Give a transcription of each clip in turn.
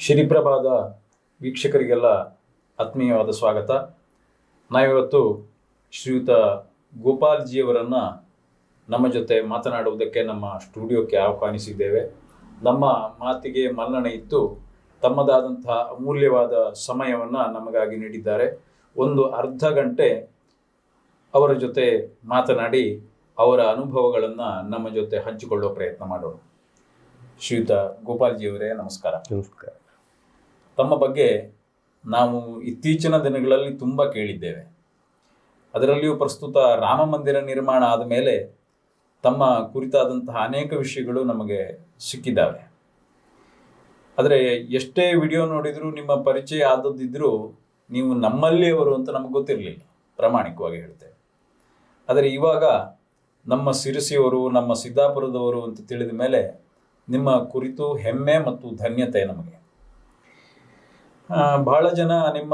ಶ್ರೀಪ್ರಭಾದ ವೀಕ್ಷಕರಿಗೆಲ್ಲ ಆತ್ಮೀಯವಾದ ಸ್ವಾಗತ. ನಾವಿವತ್ತು ಶ್ರೀಯುತ ಗೋಪಾಲ್ಜಿಯವರನ್ನು ನಮ್ಮ ಜೊತೆ ಮಾತನಾಡುವುದಕ್ಕೆ ನಮ್ಮ ಸ್ಟುಡಿಯೋಕ್ಕೆ ಆಹ್ವಾನಿಸಿದ್ದೇವೆ. ನಮ್ಮ ಮಾತಿಗೆ ಮನ್ನಣೆ ಇತ್ತು. ತಮ್ಮದಾದಂತಹ ಅಮೂಲ್ಯವಾದ ಸಮಯವನ್ನು ನಮಗಾಗಿ ನೀಡಿದ್ದಾರೆ. ಒಂದು ಅರ್ಧ ಗಂಟೆ ಅವರ ಜೊತೆ ಮಾತನಾಡಿ ಅವರ ಅನುಭವಗಳನ್ನು ನಮ್ಮ ಜೊತೆ ಹಂಚಿಕೊಳ್ಳುವ ಪ್ರಯತ್ನ ಮಾಡೋಣ. ಶ್ರೀಯುತ ಗೋಪಾಲ್ಜಿಯವರೇ, ನಮಸ್ಕಾರ. ನಮಸ್ಕಾರ. ತಮ್ಮ ಬಗ್ಗೆ ನಾವು ಇತ್ತೀಚಿನ ದಿನಗಳಲ್ಲಿ ತುಂಬ ಕೇಳಿದ್ದೇವೆ. ಅದರಲ್ಲಿಯೂ ಪ್ರಸ್ತುತ ರಾಮ ಮಂದಿರ ನಿರ್ಮಾಣ ಆದ ಮೇಲೆ ತಮ್ಮ ಕುರಿತಾದಂತಹ ಅನೇಕ ವಿಷಯಗಳು ನಮಗೆ ಸಿಕ್ಕಿದ್ದಾವೆ. ಆದರೆ ಎಷ್ಟೇ ವಿಡಿಯೋ ನೋಡಿದರೂ ನಿಮ್ಮ ಪರಿಚಯ ಆದದ್ದಿದ್ದರೂ ನೀವು ನಮ್ಮಲ್ಲಿಯವರು ಅಂತ ನಮಗೆ ಗೊತ್ತಿರಲಿಲ್ಲ, ಪ್ರಾಮಾಣಿಕವಾಗಿ ಹೇಳ್ತೇವೆ ಆದರೆ ಇವಾಗ ನಮ್ಮ ಸಿರಿಸಿಯವರು, ನಮ್ಮ ಸಿದ್ದಾಪುರದವರು ಅಂತ ತಿಳಿದ ಮೇಲೆ ನಿಮ್ಮ ಕುರಿತು ಹೆಮ್ಮೆ ಮತ್ತು ಧನ್ಯತೆ ನಮಗೆ. ಬಹಳ ಜನ ನಿಮ್ಮ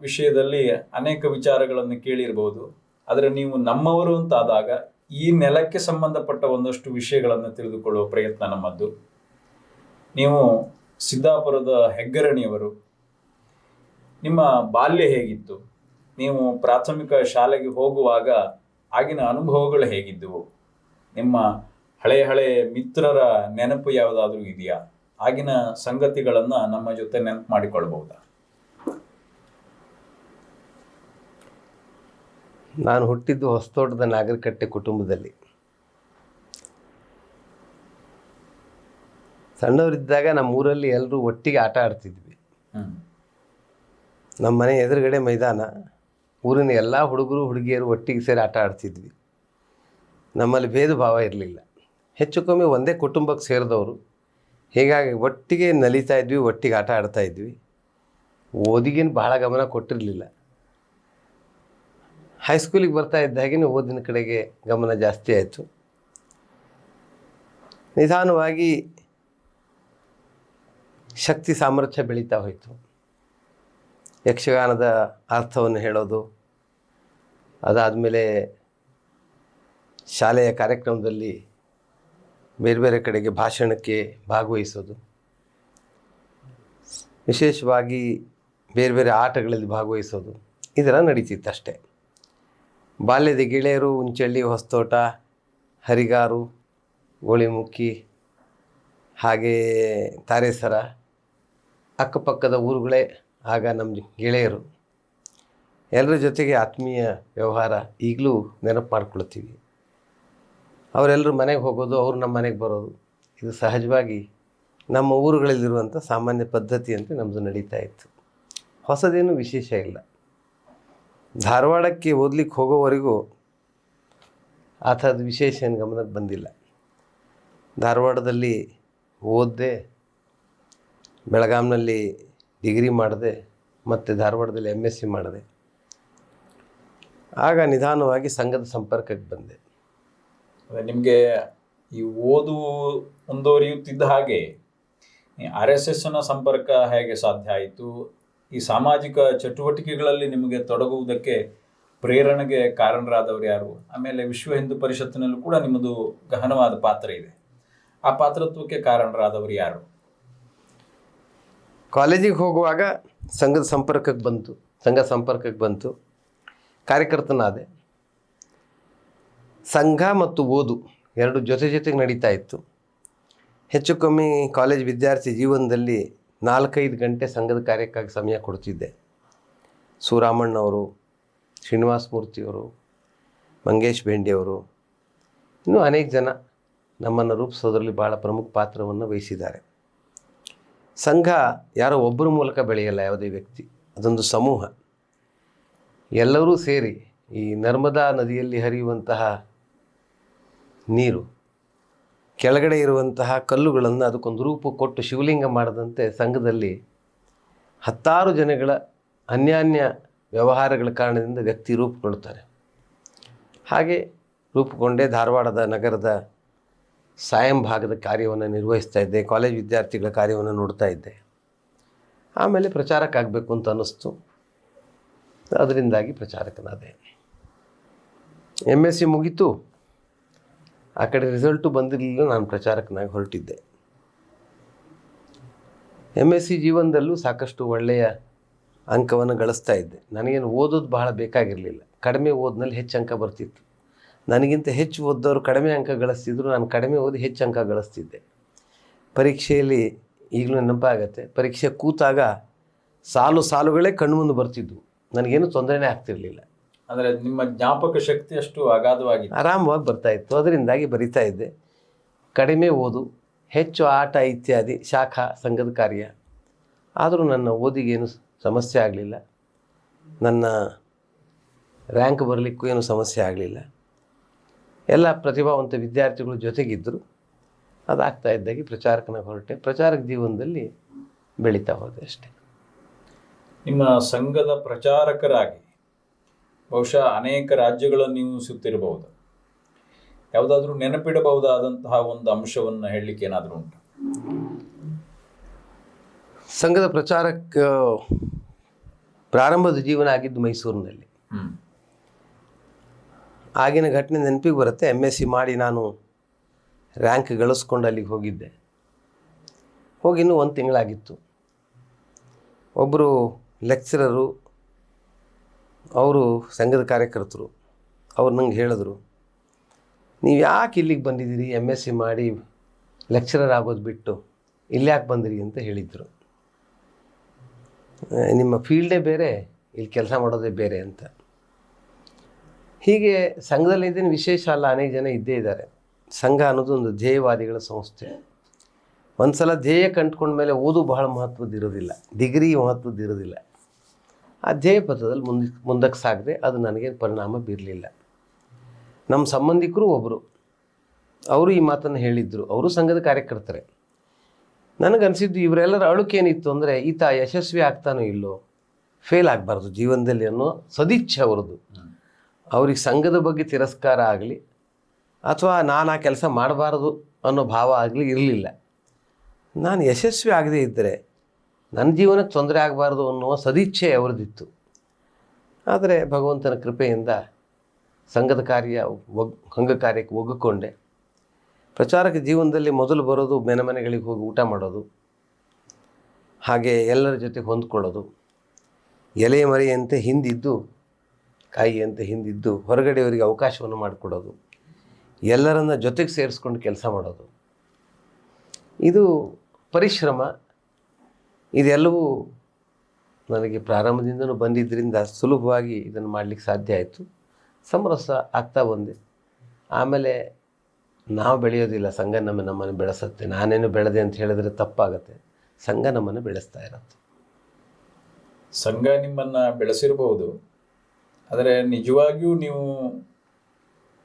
ವಿಷಯದಲ್ಲಿ ಅನೇಕ ವಿಚಾರಗಳನ್ನು ಕೇಳಿರಬಹುದು ಆದರೆ ನೀವು ನಮ್ಮವರು ಅಂತ ಆದಾಗ ಈ ನೆಲಕ್ಕೆ ಸಂಬಂಧಪಟ್ಟ ಒಂದಷ್ಟು ವಿಷಯಗಳನ್ನು ತಿಳಿದುಕೊಳ್ಳುವ ಪ್ರಯತ್ನ ನಮ್ಮದ್ದು. ನೀವು ಸಿದ್ದಾಪುರದ ಹೆಗ್ಗರಣಿಯವರು. ನಿಮ್ಮ ಬಾಲ್ಯ ಹೇಗಿತ್ತು? ನೀವು ಪ್ರಾಥಮಿಕ ಶಾಲೆಗೆ ಹೋಗುವಾಗ ಆಗಿನ ಅನುಭವಗಳು ಹೇಗಿದ್ದವು? ನಿಮ್ಮ ಹಳೆ ಹಳೆ ಮಿತ್ರರ ನೆನಪು ಯಾವುದಾದ್ರೂ ಇದೆಯಾ? ಆಗಿನ ಸಂಗತಿಗಳನ್ನು ನಮ್ಮ ಜೊತೆ ನೆನಪು ಮಾಡಿಕೊಳ್ಬಹುದಾ? ನಾನು ಹುಟ್ಟಿದ್ದು ಹೊಸತೋಟದ ನಾಗರಿಕಟ್ಟೆ ಕುಟುಂಬದಲ್ಲಿ. ಸಣ್ಣವರಿದ್ದಾಗ ನಮ್ಮ ಊರಲ್ಲಿ ಎಲ್ಲರೂ ಒಟ್ಟಿಗೆ ಆಟ ಆಡ್ತಿದ್ವಿ. ನಮ್ಮ ಮನೆ ಎದುರುಗಡೆ ಮೈದಾನ ಊರಿನ ಎಲ್ಲ ಹುಡುಗರು ಹುಡುಗಿಯರು ಒಟ್ಟಿಗೆ ಸೇರಿ ಆಟ ಆಡ್ತಿದ್ವಿ. ನಮ್ಮಲ್ಲಿ ಭೇದ ಭಾವ ಇರಲಿಲ್ಲ. ಹೆಚ್ಚು ಕಮ್ಮಿ ಒಂದೇ ಕುಟುಂಬಕ್ಕೆ ಸೇರಿದವರು. ಹೀಗಾಗಿ ಒಟ್ಟಿಗೆ ನಲಿತಾ ಇದ್ವಿ, ಒಟ್ಟಿಗೆ ಆಟ ಆಡ್ತಾ ಇದ್ವಿ. ಓದಿಗೇನು ಬಹಳ ಗಮನ ಕೊಟ್ಟಿರಲಿಲ್ಲ. ಹೈಸ್ಕೂಲಿಗೆ ಬರ್ತಾ ಇದ್ದಾಗಿನ ಓದಿನ ಕಡೆಗೆ ಗಮನ ಜಾಸ್ತಿ ಆಯಿತು. ನಿಧಾನವಾಗಿ ಶಕ್ತಿ ಸಾಮರ್ಥ್ಯ ಬೆಳೀತಾ ಹೋಯಿತು. ಯಕ್ಷಗಾನದ ಅರ್ಥವನ್ನು ಹೇಳೋದು, ಅದಾದಮೇಲೆ ಶಾಲೆಯ ಕಾರ್ಯಕ್ರಮದಲ್ಲಿ ಬೇರೆ ಬೇರೆ ಕಡೆಗೆ ಭಾಷಣಕ್ಕೆ ಭಾಗವಹಿಸೋದು. ವಿಶೇಷವಾಗಿ ಬೇರೆ ಬೇರೆ ಆಟಗಳಲ್ಲಿ ಭಾಗವಹಿಸೋದು. ಇದೆಲ್ಲ ನಡೀತಿತ್ತು ಅಷ್ಟೇ. ಬಾಲ್ಯದ ಗೆಳೆಯರು ಉಂಚಳ್ಳಿ ಹೊಸ್ತೋಟ, ಹರಿಗಾರು, ಗೋಳಿಮುಖಿ, ಹಾಗೇ ತಾರೇಸರ, ಅಕ್ಕಪಕ್ಕದ ಊರುಗಳೇ ಆಗ ನಮ್ಮ ಗೆಳೆಯರು. ಎಲ್ಲರ ಜೊತೆಗೆ ಆತ್ಮೀಯ ವ್ಯವಹಾರ ಈಗಲೂ ನೆನಪು ಮಾಡ್ಕೊಳ್ತೀವಿ. ಅವರೆಲ್ಲರೂ ಮನೆಗೆ ಹೋಗೋದು, ಅವರು ನಮ್ಮ ಮನೆಗೆ ಬರೋದು. ಇದು ಸಹಜವಾಗಿ ನಮ್ಮ ಊರುಗಳಲ್ಲಿರುವಂಥ ಸಾಮಾನ್ಯ ಪದ್ಧತಿಯಂತೆ ನಮ್ಮದು ನಡೀತಾ ಇತ್ತು. ಹೊಸದೇನು ವಿಶೇಷ ಇಲ್ಲ. ಧಾರವಾಡಕ್ಕೆ ಓದ್ಲಿಕ್ಕೆ ಹೋಗೋವರೆಗೂ ಆ ಥರದ ವಿಶೇಷ ಏನು ಗಮನಕ್ಕೆ ಬಂದಿಲ್ಲ. ಧಾರವಾಡದಲ್ಲಿ ಓದ್ದೆ, ಬೆಳಗಾಂನಲ್ಲಿ ಡಿಗ್ರಿ ಮಾಡಿದೆ, ಮತ್ತು ಧಾರವಾಡದಲ್ಲಿ ಎಂ ಎಸ್ ಸಿ ಮಾಡಿದೆ. ಆಗ ನಿಧಾನವಾಗಿ ಸಂಘದ ಸಂಪರ್ಕಕ್ಕೆ ಬಂದೆ. ನಿಮಗೆ ಈ ಓದು ಮುಂದುವರಿಯುತ್ತಿದ್ದ ಹಾಗೆ ಆರ್ ಎಸ್ ಎಸ್ನ ಸಂಪರ್ಕ ಹೇಗೆ ಸಾಧ್ಯ ಆಯಿತು? ಈ ಸಾಮಾಜಿಕ ಚಟುವಟಿಕೆಗಳಲ್ಲಿ ನಿಮಗೆ ತೊಡಗುವುದಕ್ಕೆ ಪ್ರೇರಣೆಗೆ ಕಾರಣರಾದವರು ಯಾರು? ಆಮೇಲೆ ವಿಶ್ವ ಹಿಂದೂ ಪರಿಷತ್ತಿನಲ್ಲೂ ಕೂಡ ನಿಮ್ಮದು ಗಹನವಾದ ಪಾತ್ರ ಇದೆ. ಆ ಪಾತ್ರತ್ವಕ್ಕೆ ಕಾರಣರಾದವರು ಯಾರು? ಕಾಲೇಜಿಗೆ ಹೋಗುವಾಗ ಸಂಘದ ಸಂಪರ್ಕಕ್ಕೆ ಬಂತು. ಸಂಘ ಸಂಪರ್ಕಕ್ಕೆ ಬಂತು. ಕಾರ್ಯಕರ್ತನಾದೆ. ಸಂಘ ಮತ್ತು ಓದು ಎರಡು ಜೊತೆ ಜೊತೆಗೆ ನಡೀತಾ ಇತ್ತು. ಹೆಚ್ಚು ಕಮ್ಮಿ ಕಾಲೇಜ್ ವಿದ್ಯಾರ್ಥಿ ಜೀವನದಲ್ಲಿ ನಾಲ್ಕೈದು ಗಂಟೆ ಸಂಘದ ಕಾರ್ಯಕ್ಕಾಗಿ ಸಮಯ ಕೊಡ್ತಿದ್ದೆ. ಸುರಾಮಣ್ಣವರು, ಶ್ರೀನಿವಾಸ ಮೂರ್ತಿಯವರು, ಮಂಗೇಶ್ ಬೆಂಡಿಯವರು ಇನ್ನೂ ಅನೇಕ ಜನ ನಮ್ಮನ್ನು ರೂಪಿಸೋದ್ರಲ್ಲಿ ಭಾಳ ಪ್ರಮುಖ ಪಾತ್ರವನ್ನು ವಹಿಸಿದ್ದಾರೆ. ಸಂಘ ಯಾರೋ ಒಬ್ಬರ ಮೂಲಕ ಬೆಳೆಯಲ್ಲ ಯಾವುದೇ ವ್ಯಕ್ತಿ, ಅದೊಂದು ಸಮೂಹ. ಎಲ್ಲರೂ ಸೇರಿ ಈ ನರ್ಮದಾ ನದಿಯಲ್ಲಿ ಹರಿಯುವಂತಹ ನೀರು. ಕೆಳಗಡೆ ಇರುವಂತಹ ಕಲ್ಲುಗಳನ್ನು ಅದಕ್ಕೊಂದು ರೂಪ ಕೊಟ್ಟು ಶಿವಲಿಂಗ ಮಾಡದಂತೆ ಸಂಘದಲ್ಲಿ ಹತ್ತಾರು ಜನಗಳ ಅನ್ಯಾನ್ಯ ವ್ಯವಹಾರಗಳ ಕಾರಣದಿಂದ ವ್ಯಕ್ತಿ ರೂಪುಗೊಳ್ಳುತ್ತಾರೆ. ಹಾಗೆ ರೂಪುಗೊಂಡೇ ಧಾರವಾಡದ ನಗರದ ಸಾಯಂ ಭಾಗದ ಕಾರ್ಯವನ್ನು ನಿರ್ವಹಿಸ್ತಾ ಇದ್ದೆ, ಕಾಲೇಜ್ ವಿದ್ಯಾರ್ಥಿಗಳ ಕಾರ್ಯವನ್ನು ನೋಡ್ತಾ ಇದ್ದೆ. ಆಮೇಲೆ ಪ್ರಚಾರಕ್ಕಾಗಬೇಕು ಅಂತ ಅನ್ನಿಸ್ತು. ಅದರಿಂದಾಗಿ ಪ್ರಚಾರಕನಾದೆ. ಎಂ ಎಸ್ ಸಿ ಮುಗೀತು. ಆ ಕಡೆ ರಿಸಲ್ಟು ಬಂದಿರಲಿಲ್ಲ, ನಾನು ಪ್ರಚಾರಕನಾಗಿ ಹೊರಟಿದ್ದೆ. ಎಂ ಎಸ್ ಸಿ ಜೀವನದಲ್ಲೂ ಸಾಕಷ್ಟು ಒಳ್ಳೆಯ ಅಂಕವನ್ನು ಗಳಿಸ್ತಾ ಇದ್ದೆ. ನನಗೇನು ಓದೋದು ಬಹಳ ಬೇಕಾಗಿರಲಿಲ್ಲ. ಕಡಿಮೆ ಓದಿನಲ್ಲಿ ಹೆಚ್ಚು ಅಂಕ ಬರ್ತಿತ್ತು. ನನಗಿಂತ ಹೆಚ್ಚು ಓದೋರು ಕಡಿಮೆ ಅಂಕ ಗಳಿಸ್ತಿದ್ರು, ನಾನು ಕಡಿಮೆ ಓದಿ ಹೆಚ್ಚು ಅಂಕ ಗಳಿಸ್ತಿದ್ದೆ. ಪರೀಕ್ಷೆಯಲ್ಲಿ ಈಗಲೂ ನೆನಪಾಗತ್ತೆ, ಪರೀಕ್ಷೆ ಕೂತಾಗ ಸಾಲು ಸಾಲುಗಳೇ ಕಣ್ಣು ಮುಂದೆ ಬರ್ತಿದ್ವು. ನನಗೇನು ತೊಂದರೆನೇ ಆಗ್ತಿರಲಿಲ್ಲ. ಅಂದ್ರೆ ನಿಮ್ಮ ಜ್ಞಾಪಕ ಶಕ್ತಿ ಅಷ್ಟು ಅಗಾಧವಾಗಿ. ಆರಾಮವಾಗಿ ಬರ್ತಾ ಇತ್ತು. ಅದರಿಂದಾಗಿ ಬರಿತಾ ಇದ್ದೆ. ಕಡಿಮೆ ಓದು ಹೆಚ್ಚು ಆಟ ಇತ್ಯಾದಿ ಶಾಖಾ ಸಂಘದ ಕಾರ್ಯ. ಆದರೂ ನನ್ನ ಓದಿಗೇನು ಸಮಸ್ಯೆ ಆಗಲಿಲ್ಲ. ನನ್ನ ರ್ಯಾಂಕ್ ಬರಲಿಕ್ಕೂ ಏನು ಸಮಸ್ಯೆ ಆಗಲಿಲ್ಲ. ಎಲ್ಲ ಪ್ರತಿಭಾವಂತ ವಿದ್ಯಾರ್ಥಿಗಳು ಜೊತೆಗಿದ್ದರು ಅದಾಗ್ತಾ ಇದ್ದಾಗಿ ಪ್ರಚಾರಕನ ಹೊರಟೆ. ಪ್ರಚಾರಕ ಜೀವನದಲ್ಲಿ ಬೆಳೀತಾ ಹೋದೆ ಅಷ್ಟೇ. ನಿಮ್ಮ ಸಂಘದ ಪ್ರಚಾರಕರಾಗಿ ಬಹುಶಃ ಅನೇಕ ರಾಜ್ಯಗಳನ್ನು ನೀವು ಸುತ್ತಿರಬಹುದು. ಯಾವುದಾದ್ರೂ ನೆನಪಿಡಬಹುದಾದಂತಹ ಒಂದು ಅಂಶವನ್ನು ಹೇಳಲಿಕ್ಕೆ ಏನಾದರೂ ಉಂಟು? ಸಂಘದ ಪ್ರಚಾರಕ್ಕೆ ಪ್ರಾರಂಭದ ಜೀವನ ಆಗಿದ್ದು ಮೈಸೂರಿನಲ್ಲಿ. ಆಗಿನ ಘಟನೆ ನೆನಪಿಗೆ ಬರುತ್ತೆ. ಎಂ ಎಸ್ ಸಿ ಮಾಡಿ ನಾನು ರ್ಯಾಂಕ್ ಗಳಿಸ್ಕೊಂಡು ಅಲ್ಲಿಗೆ ಹೋಗಿದ್ದೆ. ಹೋಗಿ ಇನ್ನೂ ಒಂದು ತಿಂಗಳಾಗಿತ್ತು. ಒಬ್ಬರು ಲೆಕ್ಚರರು ಅವರು ಸಂಘದ ಕಾರ್ಯಕರ್ತರು. ಅವ್ರು ನಂಗೆ ಹೇಳಿದ್ರು, ನೀವು ಯಾಕೆ ಇಲ್ಲಿಗೆ ಬಂದಿದ್ದೀರಿ? ಎಂ ಎಸ್ ಸಿ ಮಾಡಿ ಲೆಕ್ಚರರ್ ಆಗೋದು ಬಿಟ್ಟು ಇಲ್ಲಿ ಯಾಕೆ ಬಂದಿರಿ? ಅಂತ ಹೇಳಿದರು. ನಿಮ್ಮ ಫೀಲ್ಡೇ ಬೇರೆ, ಇಲ್ಲಿ ಕೆಲಸ ಮಾಡೋದೇ ಬೇರೆ ಅಂತ. ಹೀಗೆ ಸಂಘದಲ್ಲಿ ಇದ್ದೇನು, ವಿಶೇಷ ಅಲ್ಲ, ಅನೇಕ ಜನ ಇದ್ದೇ ಇದ್ದಾರೆ. ಸಂಘ ಅನ್ನೋದು ಒಂದು ಧ್ಯೇಯವಾದಿಗಳ ಸಂಸ್ಥೆ. ಒಂದು ಸಲ ಧ್ಯೇಯ ಕಂಡುಕೊಂಡ ಮೇಲೆ ಓದು ಬಹಳ ಮಹತ್ವದ್ದು ಇರೋದಿಲ್ಲ ಡಿಗ್ರಿ ಮಹತ್ವದ್ದು ಇರೋದಿಲ್ಲ ಆ ಧ್ಯೇಯ ಪಥದಲ್ಲಿ ಮುಂದೆ ಮುಂದಕ್ಕೆ ಸಾಗದೆ ಅದು ನನಗೆ ಪರಿಣಾಮ ಬೀರಲಿಲ್ಲ. ನಮ್ಮ ಸಂಬಂಧಿಕರು ಒಬ್ಬರು ಅವರು ಈ ಮಾತನ್ನು ಹೇಳಿದ್ದರು ಅವರು ಸಂಘದ ಕಾರ್ಯಕರ್ತರೆ. ನನಗನ್ಸಿದ್ದು ಇವರೆಲ್ಲರ ಅಳುಕೇನಿತ್ತು ಅಂದರೆ ಈತ ಯಶಸ್ವಿ ಆಗ್ತಾನೋ ಇಲ್ಲೋ, ಫೇಲ್ ಆಗಬಾರ್ದು ಜೀವನದಲ್ಲಿ ಅನ್ನೋ ಸದಿಚ್ಛೆ ಅವರದು ಅವ್ರಿಗೆ ಸಂಘದ ಬಗ್ಗೆ ತಿರಸ್ಕಾರ ಆಗಲಿ, ಅಥವಾ ನಾನು ಆ ಕೆಲಸ ಮಾಡಬಾರ್ದು ಅನ್ನೋ ಭಾವ ಆಗಲಿ ಇರಲಿಲ್ಲ. ನಾನು ಯಶಸ್ವಿ ಆಗದೇ ಇದ್ದರೆ ನನ್ನ ಜೀವನಕ್ಕೆ ತೊಂದರೆ ಆಗಬಾರ್ದು ಅನ್ನುವ ಸದಿಚ್ಛೆ ಅವರದಿತ್ತು. ಆದರೆ ಭಗವಂತನ ಕೃಪೆಯಿಂದ ಸಂಘದ ಕಾರ್ಯ ಒಗ್, ಸಂಘ ಕಾರ್ಯಕ್ಕೆ ಒಗ್ಗಿಕೊಂಡೆ. ಪ್ರಚಾರಕ ಜೀವನದಲ್ಲಿ ಮೊದಲು ಬರೋದು ಮನೆ ಮನೆಗಳಿಗೆ ಹೋಗಿ ಊಟ ಮಾಡೋದು, ಹಾಗೆ ಎಲ್ಲರ ಜೊತೆ ಹೊಂದ್ಕೊಳ್ಳೋದು. ಎಲೆ ಮರೆಯಂತೆ ಹಿಂದಿದ್ದು, ಕಾಯಿಯಂತೆ ಹಿಂದಿದ್ದು, ಹೊರಗಡೆಯವರಿಗೆ ಅವಕಾಶವನ್ನು ಮಾಡಿಕೊಡೋದು. ಎಲ್ಲರನ್ನ ಜೊತೆಗೆ ಸೇರಿಸ್ಕೊಂಡು ಕೆಲಸ ಮಾಡೋದು. ಇದು ಪರಿಶ್ರಮ. ಇದೆಲ್ಲವೂ ನನಗೆ ಪ್ರಾರಂಭದಿಂದಲೂ ಬಂದಿದ್ದರಿಂದ ಸುಲಭವಾಗಿ ಇದನ್ನು ಮಾಡಲಿಕ್ಕೆ ಸಾಧ್ಯ ಆಯಿತು. ಸಮರಸ ಆಗ್ತಾ ಬಂದೆ. ಆಮೇಲೆ ನಾವು ಬೆಳೆಯೋದಿಲ್ಲ ಸಂಘ ನಮ್ಮ ನಮ್ಮನ್ನು ಬೆಳೆಸುತ್ತೆ. ನಾನೇನು ಬೆಳೆದೆ ಅಂತ ಹೇಳಿದ್ರೆ ತಪ್ಪಾಗತ್ತೆ. ಸಂಘ ನಮ್ಮನ್ನು ಬೆಳೆಸ್ತಾ ಇರತ್ತೆ ಸಂಘ ನಿಮ್ಮನ್ನು ಬೆಳೆಸಿರಬಹುದು ಆದರೆ ನಿಜವಾಗಿಯೂ ನೀವು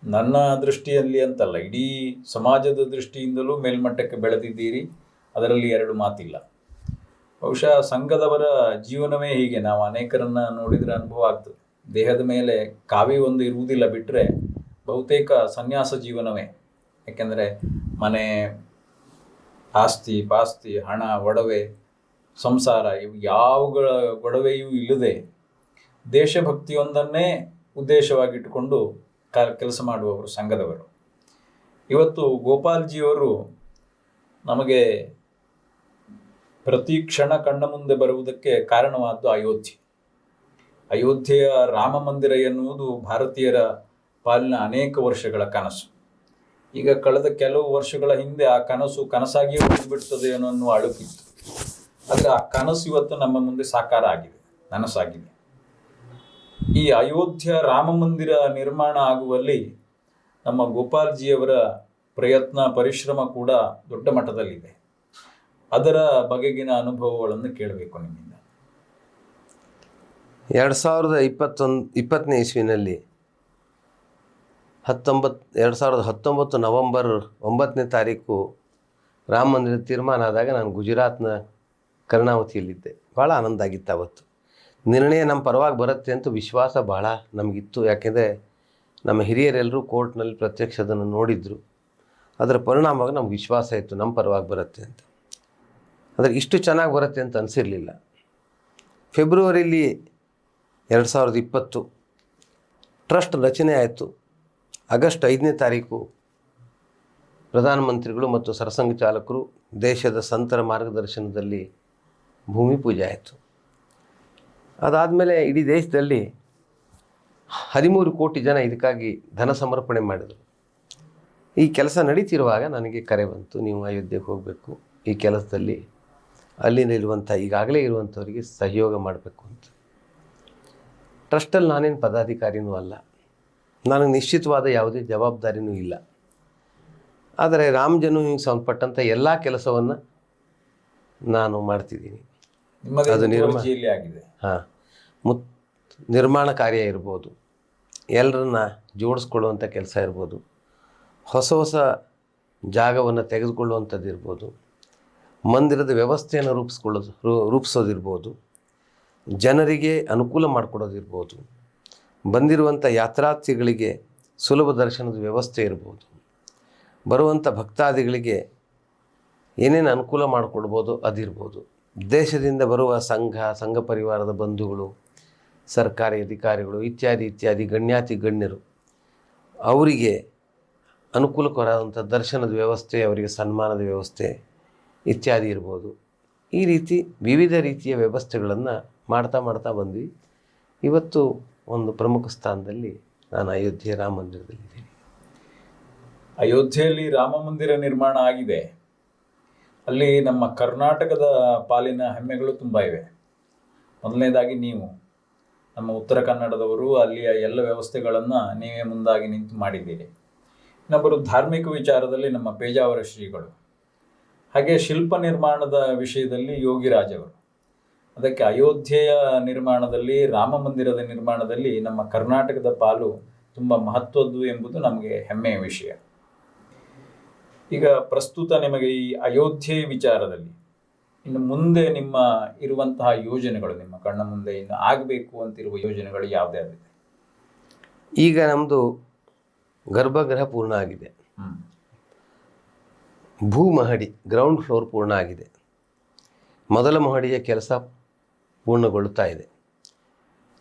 ನನ್ನ ದೃಷ್ಟಿಯಲ್ಲಿ ಅಂತಲ್ಲ, ಇಡೀ ಸಮಾಜದ ದೃಷ್ಟಿಯಿಂದಲೂ ಮೇಲ್ಮಟ್ಟಕ್ಕೆ ಬೆಳೆದಿದ್ದೀರಿ. ಅದರಲ್ಲಿ ಎರಡು ಮಾತಿಲ್ಲ. ಬಹುಶಃ ಸಂಘದವರ ಜೀವನವೇ ಹೀಗೆ. ನಾವು ಅನೇಕರನ್ನ ನೋಡಿದ್ರೆ ಅನುಭವ ಆಗ್ತದೆ. ದೇಹದ ಮೇಲೆ ಕಾವಿ ಒಂದು ಇರುವುದಿಲ್ಲ ಬಿಟ್ಟರೆ ಬಹುತೇಕ ಸನ್ಯಾಸ ಜೀವನವೇ. ಯಾಕೆಂದರೆ ಮನೆ, ಆಸ್ತಿ, ಪಾಸ್ತಿ, ಹಣ, ಒಡವೆ, ಸಂಸಾರ ಇವು ಯಾವುಗಳ ಒಡವೆಯೂ ಇಲ್ಲದೆ ದೇಶಭಕ್ತಿಯೊಂದನ್ನೇ ಉದ್ದೇಶವಾಗಿಟ್ಟುಕೊಂಡು ಕ, ಕೆಲಸ ಮಾಡುವವರು ಸಂಘದವರು. ಇವತ್ತು ಗೋಪಾಲ್ಜಿಯವರು ನಮಗೆ ಪ್ರತಿ ಕ್ಷಣ ಕಣ್ಣ ಮುಂದೆ ಬರುವುದಕ್ಕೆ ಕಾರಣವಾದ್ದು ಅಯೋಧ್ಯೆ. ಅಯೋಧ್ಯೆಯ ರಾಮ ಮಂದಿರ ಎನ್ನುವುದು ಭಾರತೀಯರ ಪಾಲಿನ ಅನೇಕ ವರ್ಷಗಳ ಕನಸು. ಈಗ ಕಳೆದ ಕೆಲವು ವರ್ಷಗಳ ಹಿಂದೆ ಆ ಕನಸು ಕನಸಾಗಿಯೇ ಉಳಿದುಬಿಡ್ತದೆ ಅನ್ನೋ ಅಳುಕಿತ್ತು. ಆದರೆ ಆ ಕನಸು ಇವತ್ತು ನಮ್ಮ ಮುಂದೆ ಸಾಕಾರ ಆಗಿದೆ, ನನಸಾಗಿದೆ. ಈ ಅಯೋಧ್ಯ ರಾಮ ಮಂದಿರ ನಿರ್ಮಾಣ ಆಗುವಲ್ಲಿ ನಮ್ಮ ಗೋಪಾಲ್ಜಿಯವರ ಪ್ರಯತ್ನ, ಪರಿಶ್ರಮ ಕೂಡ ದೊಡ್ಡ ಮಟ್ಟದಲ್ಲಿದೆ. ಅದರ ಬಗೆಗಿನ ಅನುಭವಗಳನ್ನು ಕೇಳಬೇಕು ನಿಮ್ಮಿಂದ. ಎರಡು ಸಾವಿರದ ಇಪ್ಪತ್ತೊಂದು, ಇಪ್ಪತ್ತನೇ ಇಸ್ವಿನಲ್ಲಿ ಹತ್ತೊಂಬತ್ತು ಎರಡು ಸಾವಿರದ ಹತ್ತೊಂಬತ್ತು ನವಂಬರ್ ಒಂಬತ್ತನೇ ತಾರೀಕು ರಾಮ ಮಂದಿರ ತೀರ್ಮಾನ ಆದಾಗ ನಾನು ಗುಜರಾತ್ನ ಕರ್ಣಾವತಿಯಲ್ಲಿದ್ದೆ. ಭಾಳ ಆನಂದ ಆಗಿತ್ತು ಅವತ್ತು. ನಿರ್ಣಯ ನಮ್ಮ ಪರವಾಗಿ ಬರುತ್ತೆ ಅಂತ ವಿಶ್ವಾಸ ಭಾಳ ನಮಗಿತ್ತು. ಯಾಕೆಂದರೆ ನಮ್ಮ ಹಿರಿಯರೆಲ್ಲರೂ ಕೋರ್ಟ್ನಲ್ಲಿ ಪ್ರತ್ಯಕ್ಷ ಅದನ್ನು ನೋಡಿದರು. ಅದರ ಪರಿಣಾಮವಾಗಿ ನಮ್ಗೆ ವಿಶ್ವಾಸ ಇತ್ತು. ನಮ್ಮ ಪರವಾಗಿ ಬರುತ್ತೆ ಅಂತ. ಆದರೆ ಇಷ್ಟು ಚೆನ್ನಾಗಿ ಬರುತ್ತೆ ಅಂತ ಅನಿಸಿರಲಿಲ್ಲ. ಫೆಬ್ರವರಿಲಿ ಎರಡು ಸಾವಿರದ ಇಪ್ಪತ್ತು ಟ್ರಸ್ಟ್ ರಚನೆ ಆಯಿತು. ಆಗಸ್ಟ್ ಐದನೇ ತಾರೀಕು ಪ್ರಧಾನಮಂತ್ರಿಗಳು ಮತ್ತು ಸರಸಂಘ ಚಾಲಕರು ದೇಶದ ಸಂತರ ಮಾರ್ಗದರ್ಶನದಲ್ಲಿ ಭೂಮಿ ಪೂಜೆ ಆಯಿತು. ಅದಾದಮೇಲೆ ಇಡೀ ದೇಶದಲ್ಲಿ ಹದಿಮೂರು ಕೋಟಿ ಜನ ಇದಕ್ಕಾಗಿ ಧನ ಸಮರ್ಪಣೆ ಮಾಡಿದರು. ಈ ಕೆಲಸ ನಡೀತಿರುವಾಗ ನನಗೆ ಕರೆ ಬಂತು, ನೀವು ಅಯೋಧ್ಯೆಗೆ ಹೋಗಬೇಕು. ಈ ಕೆಲಸದಲ್ಲಿ ಅಲ್ಲಿನಲ್ಲಿರುವಂಥ ಈಗಾಗಲೇ ಇರುವಂಥವರಿಗೆ ಸಹಯೋಗ ಮಾಡಬೇಕು ಅಂತ. ಟ್ರಸ್ಟಲ್ಲಿ ನಾನೇನು ಪದಾಧಿಕಾರಿನೂ ಅಲ್ಲ. ನನಗೆ ನಿಶ್ಚಿತವಾದ ಯಾವುದೇ ಜವಾಬ್ದಾರಿನೂ ಇಲ್ಲ. ಆದರೆ ರಾಮ್ ಜನ್ಮಭೂಮಿಗೆ ಸಂಬಂಧಪಟ್ಟಂಥ ಎಲ್ಲ ಕೆಲಸವನ್ನು ನಾನು ಮಾಡ್ತಿದ್ದೀನಿ. ಅದು ಆಗಿದೆ. ಹಾಂ ಮುತ್ ನಿರ್ಮಾಣ ಕಾರ್ಯ ಇರ್ಬೋದು. ಎಲ್ಲರನ್ನ ಜೋಡಿಸ್ಕೊಳ್ಳುವಂಥ ಕೆಲಸ ಇರ್ಬೋದು. ಹೊಸ ಹೊಸ ಜಾಗವನ್ನು ತೆಗೆದುಕೊಳ್ಳುವಂಥದ್ದು ಇರ್ಬೋದು ಮಂದಿರದ ವ್ಯವಸ್ಥೆಯನ್ನು ರೂಪಿಸ್ಕೊಳ್ಳೋದು ರೂಪಿಸೋದಿರ್ಬೋದು. ಜನರಿಗೆ ಅನುಕೂಲ ಮಾಡಿಕೊಡೋದಿರ್ಬೋದು. ಬಂದಿರುವಂಥ ಯಾತ್ರಾರ್ಥಿಗಳಿಗೆ ಸುಲಭ ದರ್ಶನದ ವ್ಯವಸ್ಥೆ ಇರ್ಬೋದು. ಬರುವಂಥ ಭಕ್ತಾದಿಗಳಿಗೆ ಏನೇನು ಅನುಕೂಲ ಮಾಡಿಕೊಡ್ಬೋದು ಅದಿರ್ಬೋದು. ದೇಶದಿಂದ ಬರುವ ಸಂಘ ಸಂಘ ಪರಿವಾರದ ಬಂಧುಗಳು, ಸರ್ಕಾರಿ ಅಧಿಕಾರಿಗಳು, ಇತ್ಯಾದಿ ಇತ್ಯಾದಿ ಗಣ್ಯಾತಿ ಗಣ್ಯರು, ಅವರಿಗೆ ಅನುಕೂಲಕರವಾದಂಥ ದರ್ಶನದ ವ್ಯವಸ್ಥೆ, ಅವರಿಗೆ ಸನ್ಮಾನದ ವ್ಯವಸ್ಥೆ ಇತ್ಯಾದಿ ಇರ್ಬೋದು. ಈ ರೀತಿ ವಿವಿಧ ರೀತಿಯ ವ್ಯವಸ್ಥೆಗಳನ್ನು ಮಾಡ್ತಾ ಮಾಡ್ತಾ ಬಂದ್ವಿ. ಇವತ್ತು ಒಂದು ಪ್ರಮುಖ ಸ್ಥಾನದಲ್ಲಿ ನಾನು ಅಯೋಧ್ಯೆ ರಾಮ ಮಂದಿರದಲ್ಲಿದ್ದೀನಿ. ಅಯೋಧ್ಯೆಯಲ್ಲಿ ರಾಮ ಮಂದಿರ ನಿರ್ಮಾಣ ಆಗಿದೆ. ಅಲ್ಲಿ ನಮ್ಮ ಕರ್ನಾಟಕದ ಪಾಲಿನ ಹೆಮ್ಮೆಗಳು ತುಂಬ ಇವೆ. ಮೊದಲನೇದಾಗಿ ನೀವು. ನಮ್ಮ ಉತ್ತರ ಕನ್ನಡದವರು ಅಲ್ಲಿಯ ಎಲ್ಲ ವ್ಯವಸ್ಥೆಗಳನ್ನು ನೀವೇ ಮುಂದಾಗಿ ನಿಂತು ಮಾಡಿದ್ದೀರಿ. ಇನ್ನೊಬ್ಬರು ಧಾರ್ಮಿಕ ವಿಚಾರದಲ್ಲಿ ನಮ್ಮ ಪೇಜಾವರ ಶ್ರೀಗಳು. ಹಾಗೆ ಶಿಲ್ಪ ನಿರ್ಮಾಣದ ವಿಷಯದಲ್ಲಿ ಯೋಗಿರಾಜ್ ಅವರು. ಅದಕ್ಕೆ ಅಯೋಧ್ಯೆಯ ನಿರ್ಮಾಣದಲ್ಲಿ ರಾಮ ಮಂದಿರದ ನಿರ್ಮಾಣದಲ್ಲಿ ನಮ್ಮ ಕರ್ನಾಟಕದ ಪಾಲು ತುಂಬ ಮಹತ್ವದ್ದು ಎಂಬುದು ನಮಗೆ ಹೆಮ್ಮೆಯ ವಿಷಯ. ಈಗ ಪ್ರಸ್ತುತ ನಿಮಗೆ ಈ ಅಯೋಧ್ಯೆ ವಿಚಾರದಲ್ಲಿ ಇನ್ನು ಮುಂದೆ ನಿಮ್ಮ ಇರುವಂತಹ ಯೋಜನೆಗಳು ನಿಮ್ಮ ಕಣ್ಣ ಮುಂದೆ ಇನ್ನು ಆಗಬೇಕು ಅಂತಿರುವ ಯೋಜನೆಗಳು ಯಾವುದ್ಯಾವಿದೆ ಈಗ ನಮ್ಮದು ಗರ್ಭಗೃಹ ಪೂರ್ಣ ಆಗಿದೆ. ಭೂ ಮಹಡಿ ಗ್ರೌಂಡ್ ಫ್ಲೋರ್ ಪೂರ್ಣ ಆಗಿದೆ. ಮೊದಲ ಮಹಡಿಯ ಕೆಲಸ ಪೂರ್ಣಗೊಳ್ಳುತ್ತಾ ಇದೆ.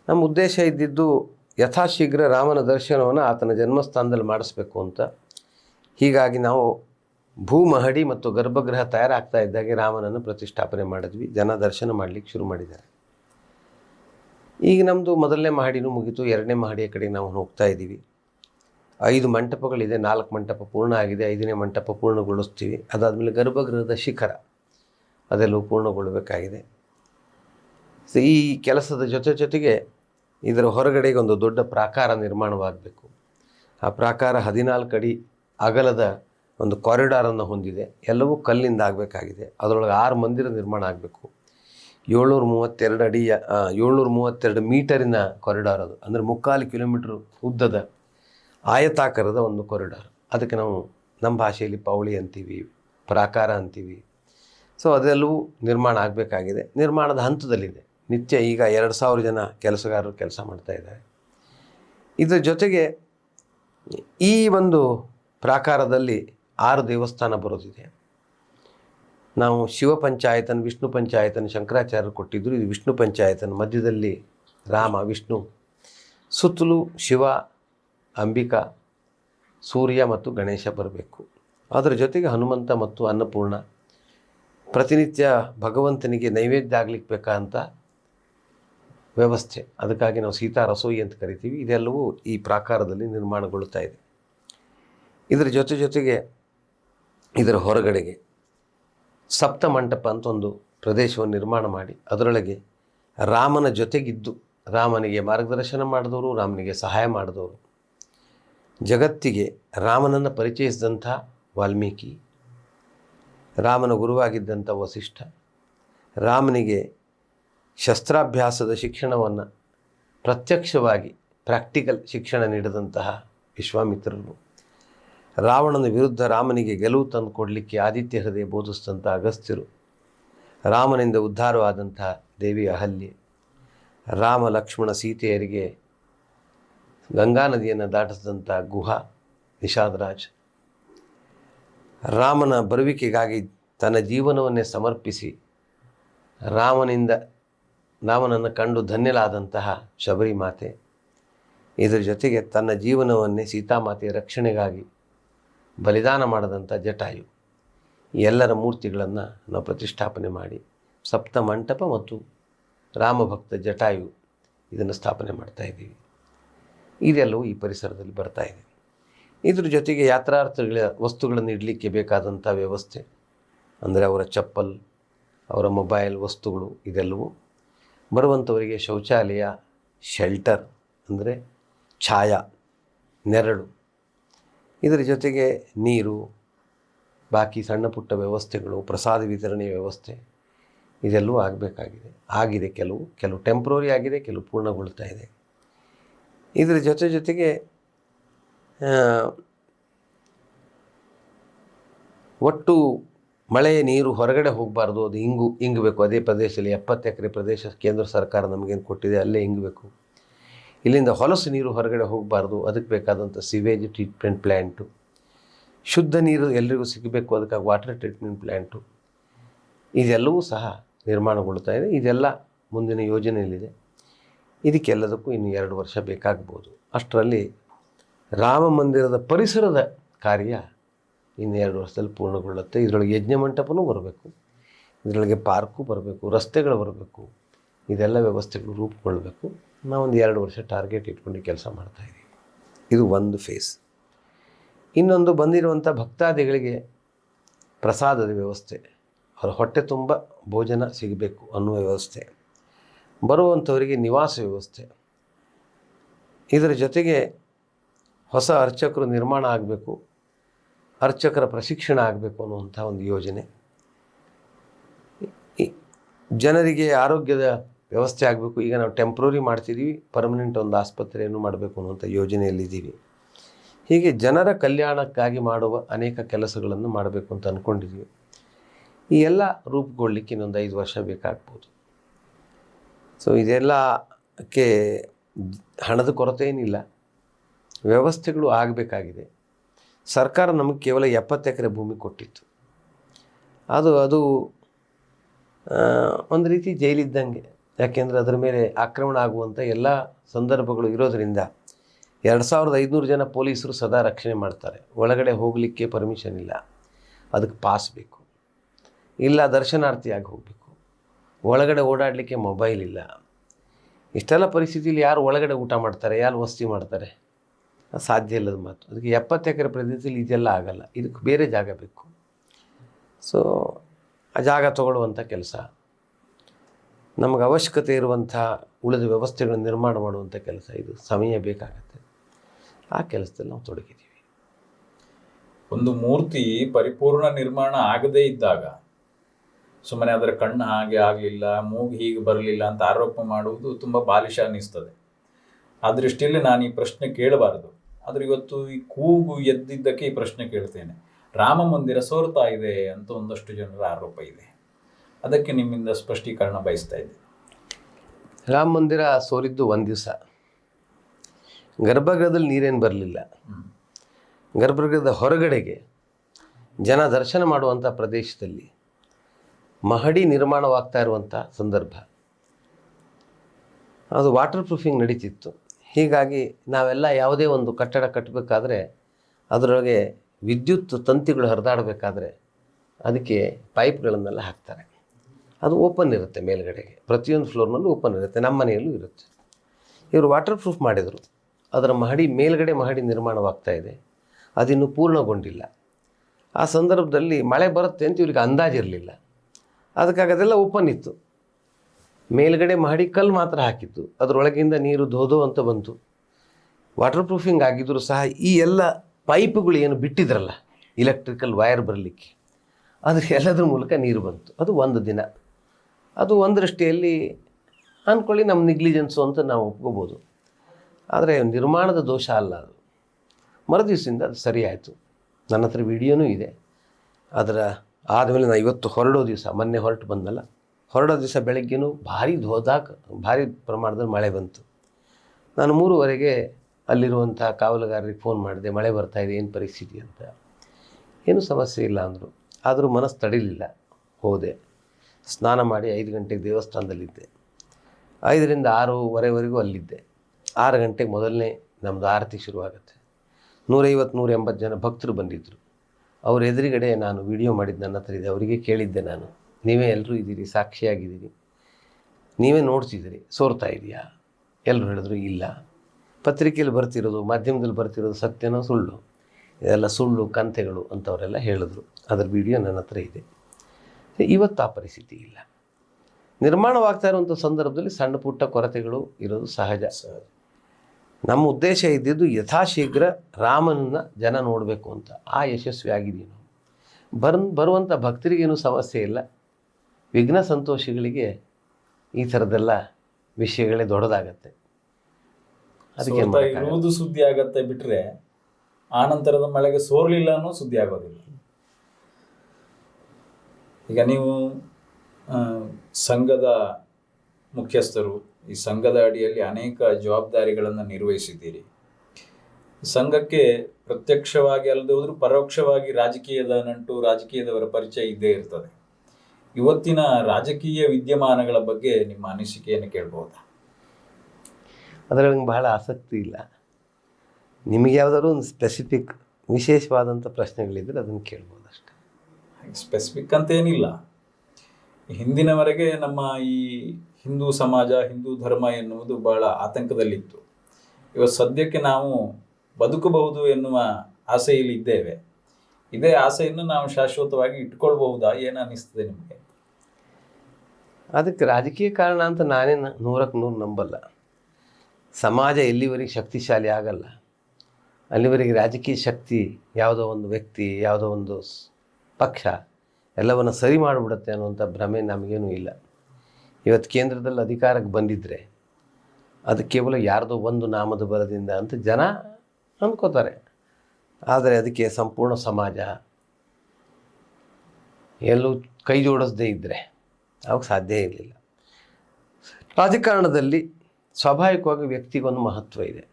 ನಮ್ಮ ಉದ್ದೇಶ ಇದ್ದಿದ್ದು ಯಥಾಶೀಘ್ರ ರಾಮನ ದರ್ಶನವನ್ನು ಆತನ ಜನ್ಮಸ್ಥಾನದಲ್ಲಿ ಮಾಡಿಸ್ಬೇಕು ಅಂತ. ಹೀಗಾಗಿ ನಾವು ಭೂ ಮಹಡಿ ಮತ್ತು ಗರ್ಭಗೃಹ ತಯಾರಾಗ್ತಾ ಇದ್ದಾಗೆ ರಾಮನನ್ನು ಪ್ರತಿಷ್ಠಾಪನೆ ಮಾಡಿದ್ವಿ. ಜನ ದರ್ಶನ ಮಾಡಲಿಕ್ಕೆ ಶುರು ಮಾಡಿದ್ದಾರೆ. ಈಗ ನಮ್ಮದು ಮೊದಲನೇ ಮಹಡಿನೂ ಮುಗಿತು. ಎರಡನೇ ಮಹಡಿಯ ಕಡೆ ನಾವು ಹೋಗ್ತಾ ಇದ್ದೀವಿ. ಐದು ಮಂಟಪಗಳಿದೆ, ನಾಲ್ಕು ಮಂಟಪ ಪೂರ್ಣ ಆಗಿದೆ, ಐದನೇ ಮಂಟಪ ಪೂರ್ಣಗೊಳಿಸ್ತೀವಿ ಅದಾದಮೇಲೆ ಗರ್ಭಗೃಹದ ಶಿಖರ, ಅದೆಲ್ಲವೂ ಪೂರ್ಣಗೊಳ್ಳಬೇಕಾಗಿದೆ. ಸೊ ಈ ಕೆಲಸದ ಜೊತೆ ಜೊತೆಗೆ ಇದರ ಹೊರಗಡೆಗೆ ಒಂದು ದೊಡ್ಡ ಪ್ರಾಕಾರ ನಿರ್ಮಾಣವಾಗಬೇಕು. ಆ ಪ್ರಾಕಾರ ಹದಿನಾಲ್ಕು ಅಡಿ ಅಗಲದ ಒಂದು ಕಾರಿಡಾರನ್ನು ಹೊಂದಿದೆ. ಎಲ್ಲವೂ ಕಲ್ಲಿಂದ ಆಗಬೇಕಾಗಿದೆ. ಅದರೊಳಗೆ ಆರು ಮಂದಿರ ನಿರ್ಮಾಣ ಆಗಬೇಕು. ಏಳ್ನೂರ ಮೂವತ್ತೆರಡು ಅಡಿಯ ಏಳ್ನೂರ ಮೂವತ್ತೆರಡು ಮೀಟರಿನ ಕಾರಿಡಾರ್ ಅದು. ಅಂದರೆ ಮುಕ್ಕಾಲು ಕಿಲೋಮೀಟ್ರ್ ಉದ್ದದ ಆಯತಾಕಾರದ ಒಂದು ಕೊರಿಡಾರ್ ಅದಕ್ಕೆ ನಾವು ನಮ್ಮ ಭಾಷೆಯಲ್ಲಿ ಪೌಳಿ ಅಂತೀವಿ, ಪ್ರಾಕಾರ ಅಂತೀವಿ. ಸೊ ಅದೆಲ್ಲವೂ ನಿರ್ಮಾಣ ಆಗಬೇಕಾಗಿದೆ. ನಿರ್ಮಾಣದ ಹಂತದಲ್ಲಿದೆ. ನಿತ್ಯ ಈಗ ಎರಡು ಸಾವಿರ ಜನ ಕೆಲಸಗಾರರು ಕೆಲಸ ಮಾಡ್ತಾ ಇದ್ದಾರೆ. ಇದರ ಜೊತೆಗೆ ಈ ಒಂದು ಪ್ರಾಕಾರದಲ್ಲಿ ಆರು ದೇವಸ್ಥಾನ ಬರೋದಿದೆ. ನಾವು ಶಿವ ಪಂಚಾಯತನ, ವಿಷ್ಣು ಪಂಚಾಯತನ, ಶಂಕರಾಚಾರ್ಯರು ಕೊಟ್ಟಿದ್ದರು ಇದು ವಿಷ್ಣು ಪಂಚಾಯತನ ಮಧ್ಯದಲ್ಲಿ ರಾಮ, ವಿಷ್ಣು, ಸುತ್ತಲೂ ಶಿವ ಅಂಬಿಕಾ, ಸೂರ್ಯ ಮತ್ತು ಗಣೇಶ ಬರಬೇಕು. ಅದರ ಜೊತೆಗೆ ಹನುಮಂತ ಮತ್ತು ಅನ್ನಪೂರ್ಣ ಪ್ರತಿನಿತ್ಯ ಭಗವಂತನಿಗೆ ನೈವೇದ್ಯ ಆಗಲಿಕ್ಕೆ ಬೇಕಂತ ವ್ಯವಸ್ಥೆ. ಅದಕ್ಕಾಗಿ ನಾವು ಸೀತಾ ರಸೋಯಿ ಅಂತ ಕರಿತೀವಿ. ಇದೆಲ್ಲವೂ ಈ ಪ್ರಾಕಾರದಲ್ಲಿ ನಿರ್ಮಾಣಗೊಳ್ಳುತ್ತಾ ಇದೆ. ಇದರ ಜೊತೆ ಜೊತೆಗೆ ಇದರ ಹೊರಗಡೆಗೆ ಸಪ್ತ ಮಂಟಪ ಅಂತ ಒಂದು ಪ್ರದೇಶವನ್ನು ನಿರ್ಮಾಣ ಮಾಡಿ, ಅದರೊಳಗೆ ರಾಮನ ಜೊತೆಗಿದ್ದು ರಾಮನಿಗೆ ಮಾರ್ಗದರ್ಶನ ಮಾಡಿದವರು, ರಾಮನಿಗೆ ಸಹಾಯ ಮಾಡಿದವರು. ಜಗತ್ತಿಗೆ ರಾಮನನ್ನು ಪರಿಚಯಿಸಿದಂಥ ವಾಲ್ಮೀಕಿ, ರಾಮನ ಗುರುವಾಗಿದ್ದಂಥ ವಸಿಷ್ಠ, ರಾಮನಿಗೆ ಶಸ್ತ್ರಾಭ್ಯಾಸದ ಶಿಕ್ಷಣವನ್ನು ಪ್ರತ್ಯಕ್ಷವಾಗಿ ಪ್ರಾಕ್ಟಿಕಲ್ ಶಿಕ್ಷಣ ನೀಡಿದಂತಹ ವಿಶ್ವಾಮಿತ್ರರು. ರಾವಣನ ವಿರುದ್ಧ ರಾಮನಿಗೆ ಗೆಲುವು ತಂದು ಕೊಡಲಿಕ್ಕೆ ಆದಿತ್ಯ ಹೃದಯ ಬೋಧಿಸಿದಂಥ ಅಗಸ್ತ್ಯರು. ರಾಮನಿಂದ ಉದ್ಧಾರವಾದಂತಹ ದೇವಿ ಅಹಲ್ಯೆ. ರಾಮ ಲಕ್ಷ್ಮಣ ಸೀತೆಯರಿಗೆ ಗಂಗಾ ನದಿಯನ್ನು ದಾಟಿಸಿದಂಥ ಗುಹಾ ನಿಷಾದರಾಜ್. ರಾಮನ ಬರುವಿಕೆಗಾಗಿ ತನ್ನ ಜೀವನವನ್ನೇ ಸಮರ್ಪಿಸಿ ರಾಮನಿಂದ ರಾಮನನ್ನು ಕಂಡು ಧನ್ಯಲಾದಂತಹ ಶಬರಿಮಾತೆ, ಇದರ ಜೊತೆಗೆ ತನ್ನ ಜೀವನವನ್ನೇ ಸೀತಾಮಾತೆಯ ರಕ್ಷಣೆಗಾಗಿ ಬಲಿದಾನ ಮಾಡದಂಥ ಜಟಾಯು. ಎಲ್ಲರ ಮೂರ್ತಿಗಳನ್ನು ನಾವು ಪ್ರತಿಷ್ಠಾಪನೆ ಮಾಡಿ ಸಪ್ತ ಮಂಟಪ ಮತ್ತು ರಾಮಭಕ್ತ ಜಟಾಯು ಇದನ್ನು ಸ್ಥಾಪನೆ ಮಾಡ್ತಾ ಇದ್ದೀವಿ. ಇದೆಲ್ಲವೂ ಈ ಪರಿಸರದಲ್ಲಿ ಬರ್ತಾ ಇದೆ. ಇದ್ರ ಜೊತೆಗೆ ಯಾತ್ರಾರ್ಥಿಗಳ ವಸ್ತುಗಳನ್ನು ಇಡಲಿಕ್ಕೆ ಬೇಕಾದಂಥ ವ್ಯವಸ್ಥೆ, ಅಂದರೆ ಅವರ ಚಪ್ಪಲ್, ಅವರ ಮೊಬೈಲ್ ವಸ್ತುಗಳು, ಇದೆಲ್ಲವೂ. ಬರುವಂಥವರಿಗೆ ಶೌಚಾಲಯ, ಶೆಲ್ಟರ್, ಅಂದರೆ ಛಾಯಾ, ನೆರಳು. ಇದರ ಜೊತೆಗೆ ನೀರು, ಬಾಕಿ ಸಣ್ಣ ಪುಟ್ಟ ವ್ಯವಸ್ಥೆಗಳು, ಪ್ರಸಾದ ವಿತರಣೆ ವ್ಯವಸ್ಥೆ, ಇದೆಲ್ಲವೂ ಆಗಬೇಕಾಗಿದೆ. ಆಗಿದೆ ಕೆಲವು ಕೆಲವು ಟೆಂಪ್ರರಿ ಆಗಿದೆ, ಕೆಲವು ಪೂರ್ಣಗೊಳ್ತಾ ಇದೆ. ಇದರ ಜೊತೆ ಜೊತೆಗೆ ಒಟ್ಟು ಮಳೆಯ ನೀರು ಹೊರಗಡೆ ಹೋಗಬಾರ್ದು. ಅದು ಹಿಂಗು ಹಿಂಗಬೇಕು ಅದೇ ಪ್ರದೇಶದಲ್ಲಿ ಎಪ್ಪತ್ತು ಎಕರೆ ಪ್ರದೇಶ ಕೇಂದ್ರ ಸರ್ಕಾರ ನಮಗೇನು ಕೊಟ್ಟಿದೆ, ಅಲ್ಲೇ ಹಿಂಗಬೇಕು ಇಲ್ಲಿಂದ ಹೊಲಸು ನೀರು ಹೊರಗಡೆ ಹೋಗಬಾರ್ದು. ಅದಕ್ಕೆ ಬೇಕಾದಂಥ ಸಿವೇಜ್ ಟ್ರೀಟ್ಮೆಂಟ್ ಪ್ಲ್ಯಾಂಟು ಶುದ್ಧ ನೀರು ಎಲ್ಲರಿಗೂ ಸಿಗಬೇಕು. ಅದಕ್ಕಾಗಿ ವಾಟರ್ ಟ್ರೀಟ್ಮೆಂಟ್ ಪ್ಲ್ಯಾಂಟು ಇದೆಲ್ಲವೂ ಸಹ ನಿರ್ಮಾಣಗೊಳ್ತಾ ಇದೆ. ಇದೆಲ್ಲ ಮುಂದಿನ ಯೋಜನೆಯಲ್ಲಿದೆ. ಇದಕ್ಕೆಲ್ಲದಕ್ಕೂ ಇನ್ನು ಎರಡು ವರ್ಷ ಬೇಕಾಗ್ಬೋದು. ಅಷ್ಟರಲ್ಲಿ ರಾಮ ಮಂದಿರದ ಪರಿಸರದ ಕಾರ್ಯ ಇನ್ನು ಎರಡು ವರ್ಷದಲ್ಲಿ ಪೂರ್ಣಗೊಳ್ಳುತ್ತೆ. ಇದರೊಳಗೆ ಯಜ್ಞ ಮಂಟಪನೂ ಬರಬೇಕು. ಇದರೊಳಗೆ ಪಾರ್ಕು ಬರಬೇಕು, ರಸ್ತೆಗಳು ಬರಬೇಕು. ಇದೆಲ್ಲ ವ್ಯವಸ್ಥೆಗಳು ರೂಪುಗೊಳ್ಳಬೇಕು ನಾವೊಂದು ಎರಡು ವರ್ಷ ಟಾರ್ಗೆಟ್ ಇಟ್ಕೊಂಡು ಕೆಲಸ ಮಾಡ್ತಾಯಿದ್ದೀವಿ ಇದು ಒಂದು ಫೇಸ್. ಇನ್ನೊಂದು ಬಂದಿರುವಂಥ ಭಕ್ತಾದಿಗಳಿಗೆ ಪ್ರಸಾದದ ವ್ಯವಸ್ಥೆ. ಅವರ ಹೊಟ್ಟೆ ತುಂಬ ಭೋಜನ ಸಿಗಬೇಕು ಅನ್ನುವ ವ್ಯವಸ್ಥೆ. ಬರುವಂಥವರಿಗೆ ನಿವಾಸ ವ್ಯವಸ್ಥೆ. ಇದರ ಜೊತೆಗೆ ಹೊಸ ಅರ್ಚಕರು ನಿರ್ಮಾಣ ಆಗಬೇಕು, ಅರ್ಚಕರ ಪ್ರಶಿಕ್ಷಣ ಆಗಬೇಕು ಅನ್ನುವಂಥ ಒಂದು ಯೋಜನೆ. ಜನರಿಗೆ ಆರೋಗ್ಯದ ವ್ಯವಸ್ಥೆ ಆಗಬೇಕು. ಈಗ ನಾವು ಟೆಂಪ್ರರಿ ಮಾಡ್ತಿದ್ದೀವಿ ಪರ್ಮನೆಂಟ್ ಒಂದು ಆಸ್ಪತ್ರೆಯನ್ನು ಮಾಡಬೇಕು ಅನ್ನುವಂಥ ಯೋಜನೆಯಲ್ಲಿದ್ದೀವಿ. ಹೀಗೆ ಜನರ ಕಲ್ಯಾಣಕ್ಕಾಗಿ ಮಾಡುವ ಅನೇಕ ಕೆಲಸಗಳನ್ನು ಮಾಡಬೇಕು ಅಂತ ಅಂದ್ಕೊಂಡಿದ್ದೀವಿ ಈ ಎಲ್ಲ ರೂಪುಗೊಳ್ಳಲಿಕ್ಕೆ ಇನ್ನೊಂದು ಐದು ವರ್ಷ ಬೇಕಾಗ್ಬೋದು. ಸೊ ಇದೆಲ್ಲಕ್ಕೆ ಹಣದ ಕೊರತೆ ಏನಿಲ್ಲ. ವ್ಯವಸ್ಥೆಗಳು ಆಗಬೇಕಾಗಿದೆ. ಸರ್ಕಾರ ನಮಗೆ ಕೇವಲ ಎಪ್ಪತ್ತು ಎಕರೆ ಭೂಮಿ ಕೊಟ್ಟಿತ್ತು. ಅದು ಅದು ಒಂದು ರೀತಿ ಜೈಲಿದ್ದಂಗೆ. ಯಾಕೆಂದರೆ ಅದರ ಮೇಲೆ ಆಕ್ರಮಣ ಆಗುವಂಥ ಎಲ್ಲ ಸಂದರ್ಭಗಳು ಇರೋದರಿಂದ ಎರಡು ಸಾವಿರದ ಐದುನೂರು ಜನ ಪೊಲೀಸರು ಸದಾ ರಕ್ಷಣೆ ಮಾಡ್ತಾರೆ. ಒಳಗಡೆ ಹೋಗಲಿಕ್ಕೆ ಪರ್ಮಿಷನ್ ಇಲ್ಲ. ಅದಕ್ಕೆ ಪಾಸ್ ಬೇಕು. ಇಲ್ಲ, ದರ್ಶನಾರ್ಥಿಯಾಗಿ ಹೋಗಬೇಕು. ಒಳಗಡೆ ಓಡಾಡಲಿಕ್ಕೆ ಮೊಬೈಲ್ ಇಲ್ಲ. ಇಷ್ಟೆಲ್ಲ ಪರಿಸ್ಥಿತಿಯಲ್ಲಿ ಯಾರು ಒಳಗಡೆ ಊಟ ಮಾಡ್ತಾರೆ, ಯಾರು ವಸತಿ ಮಾಡ್ತಾರೆ? ಸಾಧ್ಯ ಇಲ್ಲದ ಮಾತು. ಅದಕ್ಕೆ ಎಪ್ಪತ್ತು ಎಕರೆ ಪ್ರದೇಶದಲ್ಲಿ ಇದೆಲ್ಲ ಆಗಲ್ಲ. ಇದಕ್ಕೆ ಬೇರೆ ಜಾಗ ಬೇಕು. ಸೊ ಆ ಜಾಗ ತಗೊಳ್ಳುವಂಥ ಕೆಲಸ. ನಮಗೆ ಅವಶ್ಯಕತೆ ಇರುವಂಥ ಉಳಿದ ವ್ಯವಸ್ಥೆಗಳನ್ನು ನಿರ್ಮಾಣ ಮಾಡುವಂಥ ಕೆಲಸ ಇದು. ಸಮಯ ಬೇಕಾಗತ್ತೆ. ಆ ಕೆಲಸದಲ್ಲಿ ನಾವು ತೊಡಗಿದ್ದೀವಿ. ಒಂದು ಮೂರ್ತಿ ಪರಿಪೂರ್ಣ ನಿರ್ಮಾಣ ಆಗದೇ ಇದ್ದಾಗ ಸುಮ್ಮನೆ ಅದರ ಕಣ್ಣು ಹಾಗೆ ಆಗಲಿಲ್ಲ ಮೂಗು ಹೀಗೆ ಬರಲಿಲ್ಲ ಅಂತ ಆರೋಪ ಮಾಡುವುದು ತುಂಬ ಬಾಲಿಶ ಅನ್ನಿಸ್ತದೆ. ಆ ದೃಷ್ಟಿಯಲ್ಲಿ ನಾನು ಈ ಪ್ರಶ್ನೆ ಕೇಳಬಾರದು. ಆದರೆ ಇವತ್ತು ಈ ಕೂಗು ಎದ್ದಿದ್ದಕ್ಕೆ ಈ ಪ್ರಶ್ನೆ ಕೇಳ್ತೇನೆ. ರಾಮ ಮಂದಿರ ಸೋರ್ತಾ ಇದೆ ಅಂತ ಒಂದಷ್ಟು ಜನರ ಆರೋಪ ಇದೆ. ಅದಕ್ಕೆ ನಿಮ್ಮಿಂದ ಸ್ಪಷ್ಟೀಕರಣ ಬಯಸ್ತಾ ಇದ್ದೆ ರಾಮ ಮಂದಿರ ಸೋರಿದ್ದು ಒಂದು ದಿವಸ. ಗರ್ಭಗೃಹದಲ್ಲಿ ನೀರೇನು ಬರಲಿಲ್ಲ. ಗರ್ಭಗೃಹದ ಹೊರಗಡೆಗೆ ಜನ ದರ್ಶನ ಮಾಡುವಂಥ ಪ್ರದೇಶದಲ್ಲಿ ಮಹಡಿ ನಿರ್ಮಾಣವಾಗ್ತಾ ಇರುವಂಥ ಸಂದರ್ಭ. ಅದು ವಾಟರ್ ಪ್ರೂಫಿಂಗ್ ನಡೀತಿತ್ತು. ಹೀಗಾಗಿ ನಾವೆಲ್ಲ ಯಾವುದೇ ಒಂದು ಕಟ್ಟಡ ಕಟ್ಟಬೇಕಾದ್ರೆ ಅದರೊಳಗೆ ವಿದ್ಯುತ್ ತಂತಿಗಳು ಹರಿದಾಡಬೇಕಾದ್ರೆ ಅದಕ್ಕೆ ಪೈಪ್ಗಳನ್ನೆಲ್ಲ ಹಾಕ್ತಾರೆ. ಅದು ಓಪನ್ ಇರುತ್ತೆ ಮೇಲ್ಗಡೆಗೆ. ಪ್ರತಿಯೊಂದು ಫ್ಲೋರ್ನಲ್ಲೂ ಓಪನ್ ಇರುತ್ತೆ. ನಮ್ಮ ಮನೆಯಲ್ಲೂ ಇರುತ್ತೆ. ಇವರು ವಾಟರ್ ಪ್ರೂಫ್ ಮಾಡಿದರು. ಅದರ ಮಹಡಿ ಮೇಲ್ಗಡೆ ಮಹಡಿ ನಿರ್ಮಾಣವಾಗ್ತಾ ಇದೆ. ಅದಿನ್ನೂ ಪೂರ್ಣಗೊಂಡಿಲ್ಲ. ಆ ಸಂದರ್ಭದಲ್ಲಿ ಮಳೆ ಬರುತ್ತೆ ಅಂತ ಇವ್ರಿಗೆ ಅಂದಾಜಿರಲಿಲ್ಲ ಅದಕ್ಕಾಗಿ ಅದೆಲ್ಲ ಓಪನ್ ಇತ್ತು. ಮೇಲ್ಗಡೆ ಮಾಡಿ ಕಲ್ಲು ಮಾತ್ರ ಹಾಕಿತ್ತು. ಅದರೊಳಗಿಂದ ನೀರು ಧೋಧೋ ಅಂತ ಬಂತು. ವಾಟರ್ ಪ್ರೂಫಿಂಗ್ ಆಗಿದ್ದರೂ ಸಹ ಈ ಎಲ್ಲ ಪೈಪ್ಗಳು ಏನು ಬಿಟ್ಟಿದ್ರಲ್ಲ ಇಲೆಕ್ಟ್ರಿಕಲ್ ವೈರ್ ಬರಲಿಕ್ಕೆ, ಅದು ಎಲ್ಲದ್ರ ಮೂಲಕ ನೀರು ಬಂತು. ಅದು ಒಂದು ದಿನ. ಅದು ಒಂದು ದೃಷ್ಟಿಯಲ್ಲಿ ಅಂದ್ಕೊಳ್ಳಿ ನಮ್ಮ ನಿಗ್ಲಿಜೆನ್ಸು ಅಂತ ನಾವು ಒಪ್ಕೋಬೋದು. ಆದರೆ ನಿರ್ಮಾಣದ ದೋಷ ಅಲ್ಲ ಅದು. ಮರುದಿವಸದಿಂದ ಅದು ಸರಿಯಾಯಿತು. ನನ್ನ ಹತ್ರ ವಿಡಿಯೋನೂ ಇದೆ. ಅದರ ಆದಮೇಲೆ ನಾನು ಇವತ್ತು ಹೊರಡೋ ದಿವಸ, ಮೊನ್ನೆ ಹೊರಟು ಬಂದಲ್ಲ ಹೊರಡೋ ದಿವಸ ಬೆಳಗ್ಗೆನೂ ಭಾರಿ ಧೋದಾಕ, ಭಾರಿ ಪ್ರಮಾಣದಲ್ಲಿ ಮಳೆ ಬಂತು. ನಾನು ಮೂರುವರೆಗೆ ಅಲ್ಲಿರುವಂಥ ಕಾವಲುಗಾರರಿಗೆ ಫೋನ್ ಮಾಡಿದೆ, ಮಳೆ ಬರ್ತಾ ಇದೆ, ಏನು ಪರಿಸ್ಥಿತಿ ಅಂತ. ಏನೂ ಸಮಸ್ಯೆ ಇಲ್ಲ ಅಂದರು. ಆದರೂ ಮನಸ್ಸು ತಡಿಲಿಲ್ಲ, ಹೋದೆ. ಸ್ನಾನ ಮಾಡಿ ಐದು ಗಂಟೆಗೆ ದೇವಸ್ಥಾನದಲ್ಲಿದ್ದೆ. ಐದರಿಂದ ಆರೂವರೆವರೆಗೂ ಅಲ್ಲಿದ್ದೆ. ಆರು ಗಂಟೆಗೆ ಮೊದಲನೇ ನಮ್ಮದು ಆರತಿ ಶುರುವಾಗುತ್ತೆ. ನೂರೈವತ್ತು ನೂರ ಎಂಬತ್ತು ಜನ ಭಕ್ತರು ಬಂದಿದ್ದರು ಅವ್ರ ಎದುರುಗಡೆ ನಾನು ವಿಡಿಯೋ ಮಾಡಿದ್ದು ನನ್ನ ಹತ್ರ ಇದೆ, ಅವರಿಗೆ ಕೇಳಿದ್ದೆ ನಾನು. ನೀವೇ ಎಲ್ಲರೂ ಇದ್ದೀರಿ ಸಾಕ್ಷಿಯಾಗಿದ್ದೀರಿ. ನೀವೇ ನೋಡ್ತಿದ್ದೀರಿ, ಸೋರ್ತಾ ಇದೆಯಾ? ಎಲ್ಲರೂ ಹೇಳಿದ್ರು ಇಲ್ಲ. ಪತ್ರಿಕೆಯಲ್ಲಿ ಬರ್ತಿರೋದು, ಮಾಧ್ಯಮದಲ್ಲಿ ಬರ್ತಿರೋದು ಸತ್ಯನೋ ಸುಳ್ಳು? ಇದೆಲ್ಲ ಸುಳ್ಳು, ಕಂತೆಗಳು ಅಂತವರೆಲ್ಲ ಹೇಳಿದ್ರು. ಅದರ ವಿಡಿಯೋ ನನ್ನ ಹತ್ರ ಇದೆ. ಇವತ್ತು ಆ ಪರಿಸ್ಥಿತಿ ಇಲ್ಲ. ನಿರ್ಮಾಣವಾಗ್ತಾ ಇರುವಂಥ ಸಂದರ್ಭದಲ್ಲಿ ಸಣ್ಣ ಪುಟ್ಟ ಕೊರತೆಗಳು ಇರೋದು ಸಹಜ ಸಹಜ. ನಮ್ಮ ಉದ್ದೇಶ ಇದ್ದಿದ್ದು ಯಥಾಶೀಘ್ರ ರಾಮನನ್ನ ಜನ ನೋಡಬೇಕು ಅಂತ. ಆ ಯಶಸ್ವಿ ಆಗಿದ್ದೀವಿ ನಾವು. ಬರ್ ಬರುವಂಥ ಭಕ್ತರಿಗೇನು ಸಮಸ್ಯೆ ಇಲ್ಲ. ವಿಘ್ನ ಸಂತೋಷಿಗಳಿಗೆ ಈ ಥರದೆಲ್ಲ ವಿಷಯಗಳೇ ದೊಡ್ಡದಾಗತ್ತೆ. ಅದಕ್ಕೆ ಸುದ್ದಿ ಆಗತ್ತೆ ಬಿಟ್ರೆ ಆ ನಂತರದ ಮಳೆಗೆ ಸೋರ್ಲಿಲ್ಲ ಅನ್ನೋ ಸುದ್ದಿ ಆಗೋದಿಲ್ಲ. ಈಗ ನೀವು ಸಂಘದ ಮುಖ್ಯಸ್ಥರು ಈ ಸಂಘದ ಅಡಿಯಲ್ಲಿ ಅನೇಕ ಜವಾಬ್ದಾರಿಗಳನ್ನು ನಿರ್ವಹಿಸಿದ್ದೀರಿ. ಸಂಘಕ್ಕೆ ಪ್ರತ್ಯಕ್ಷವಾಗಿ ಅಲ್ಲದೆ ಹೋದ್ರೂ ಪರೋಕ್ಷವಾಗಿ ರಾಜಕೀಯದ ನಂಟು ರಾಜಕೀಯದವರ ಪರಿಚಯ ಇದ್ದೇ ಇರ್ತದೆ. ಇವತ್ತಿನ ರಾಜಕೀಯ ವಿದ್ಯಮಾನಗಳ ಬಗ್ಗೆ ನಿಮ್ಮ ಅನಿಸಿಕೆಯನ್ನು ಕೇಳ್ಬೋದಾ? ಅದರಲ್ಲಿ ನಂಗೆ ಬಹಳ ಆಸಕ್ತಿ ಇಲ್ಲ. ನಿಮಗೆ ಯಾವುದಾದ್ರು ಒಂದು ಸ್ಪೆಸಿಫಿಕ್ ವಿಶೇಷವಾದಂಥ ಪ್ರಶ್ನೆಗಳಿದ್ದರೆ ಅದನ್ನು ಕೇಳ್ಬೋದು ಅಷ್ಟೇ. ಸ್ಪೆಸಿಫಿಕ್ ಅಂತ ಏನಿಲ್ಲ. ಹಿಂದಿನವರೆಗೆ ನಮ್ಮ ಈ ಹಿಂದೂ ಸಮಾಜ, ಹಿಂದೂ ಧರ್ಮ ಎನ್ನುವುದು ಬಹಳ ಆತಂಕದಲ್ಲಿತ್ತು. ಇವತ್ತು ಸದ್ಯಕ್ಕೆ ನಾವು ಬದುಕಬಹುದು ಎನ್ನುವ ಆಸೆಯಲ್ಲಿ ಇದ್ದೇವೆ. ಇದೇ ಆಸೆಯನ್ನು ನಾವು ಶಾಶ್ವತವಾಗಿ ಇಟ್ಕೊಳ್ಬಹುದಾ? ಏನು ಅನ್ನಿಸ್ತದೆ ನಿಮಗೆ? ಅದಕ್ಕೆ ರಾಜಕೀಯ ಕಾರಣ ಅಂತ ನಾನೇ ನ- ನೂರಕ್ಕೆ ನೂರು ನಂಬಲ್ಲ. ಸಮಾಜ ಎಲ್ಲಿವರೆಗೆ ಶಕ್ತಿಶಾಲಿ ಆಗಲ್ಲ. ಅಲ್ಲಿವರೆಗೆ ರಾಜಕೀಯ ಶಕ್ತಿ ಯಾವುದೋ ಒಂದು ವ್ಯಕ್ತಿ, ಯಾವುದೋ ಒಂದು ಪಕ್ಷ ಎಲ್ಲವನ್ನು ಸರಿ ಮಾಡಿಬಿಡುತ್ತೆ ಅನ್ನುವಂಥ ಭ್ರಮೆ ನಮಗೇನೂ ಇಲ್ಲ. ಇವತ್ತು ಕೇಂದ್ರದಲ್ಲಿ ಅಧಿಕಾರಕ್ಕೆ ಬಂದಿದ್ದರೆ ಅದು ಕೇವಲ ಯಾರ್ದೋ ಒಂದು ನಾಮದ ಬಲದಿಂದ ಅಂತ ಜನ ಅಂದ್ಕೋತಾರೆ ಆದರೆ ಅದಕ್ಕೆ ಸಂಪೂರ್ಣ ಸಮಾಜ ಎಲ್ಲೂ ಕೈ ಜೋಡಿಸದೇ ಇದ್ದರೆ ಅವಾಗ ಸಾಧ್ಯ ಇರಲಿಲ್ಲ. ರಾಜಕಾರಣದಲ್ಲಿ ಸ್ವಾಭಾವಿಕವಾಗಿ ವ್ಯಕ್ತಿಗೊಂದು ಮಹತ್ವ ಇದೆ.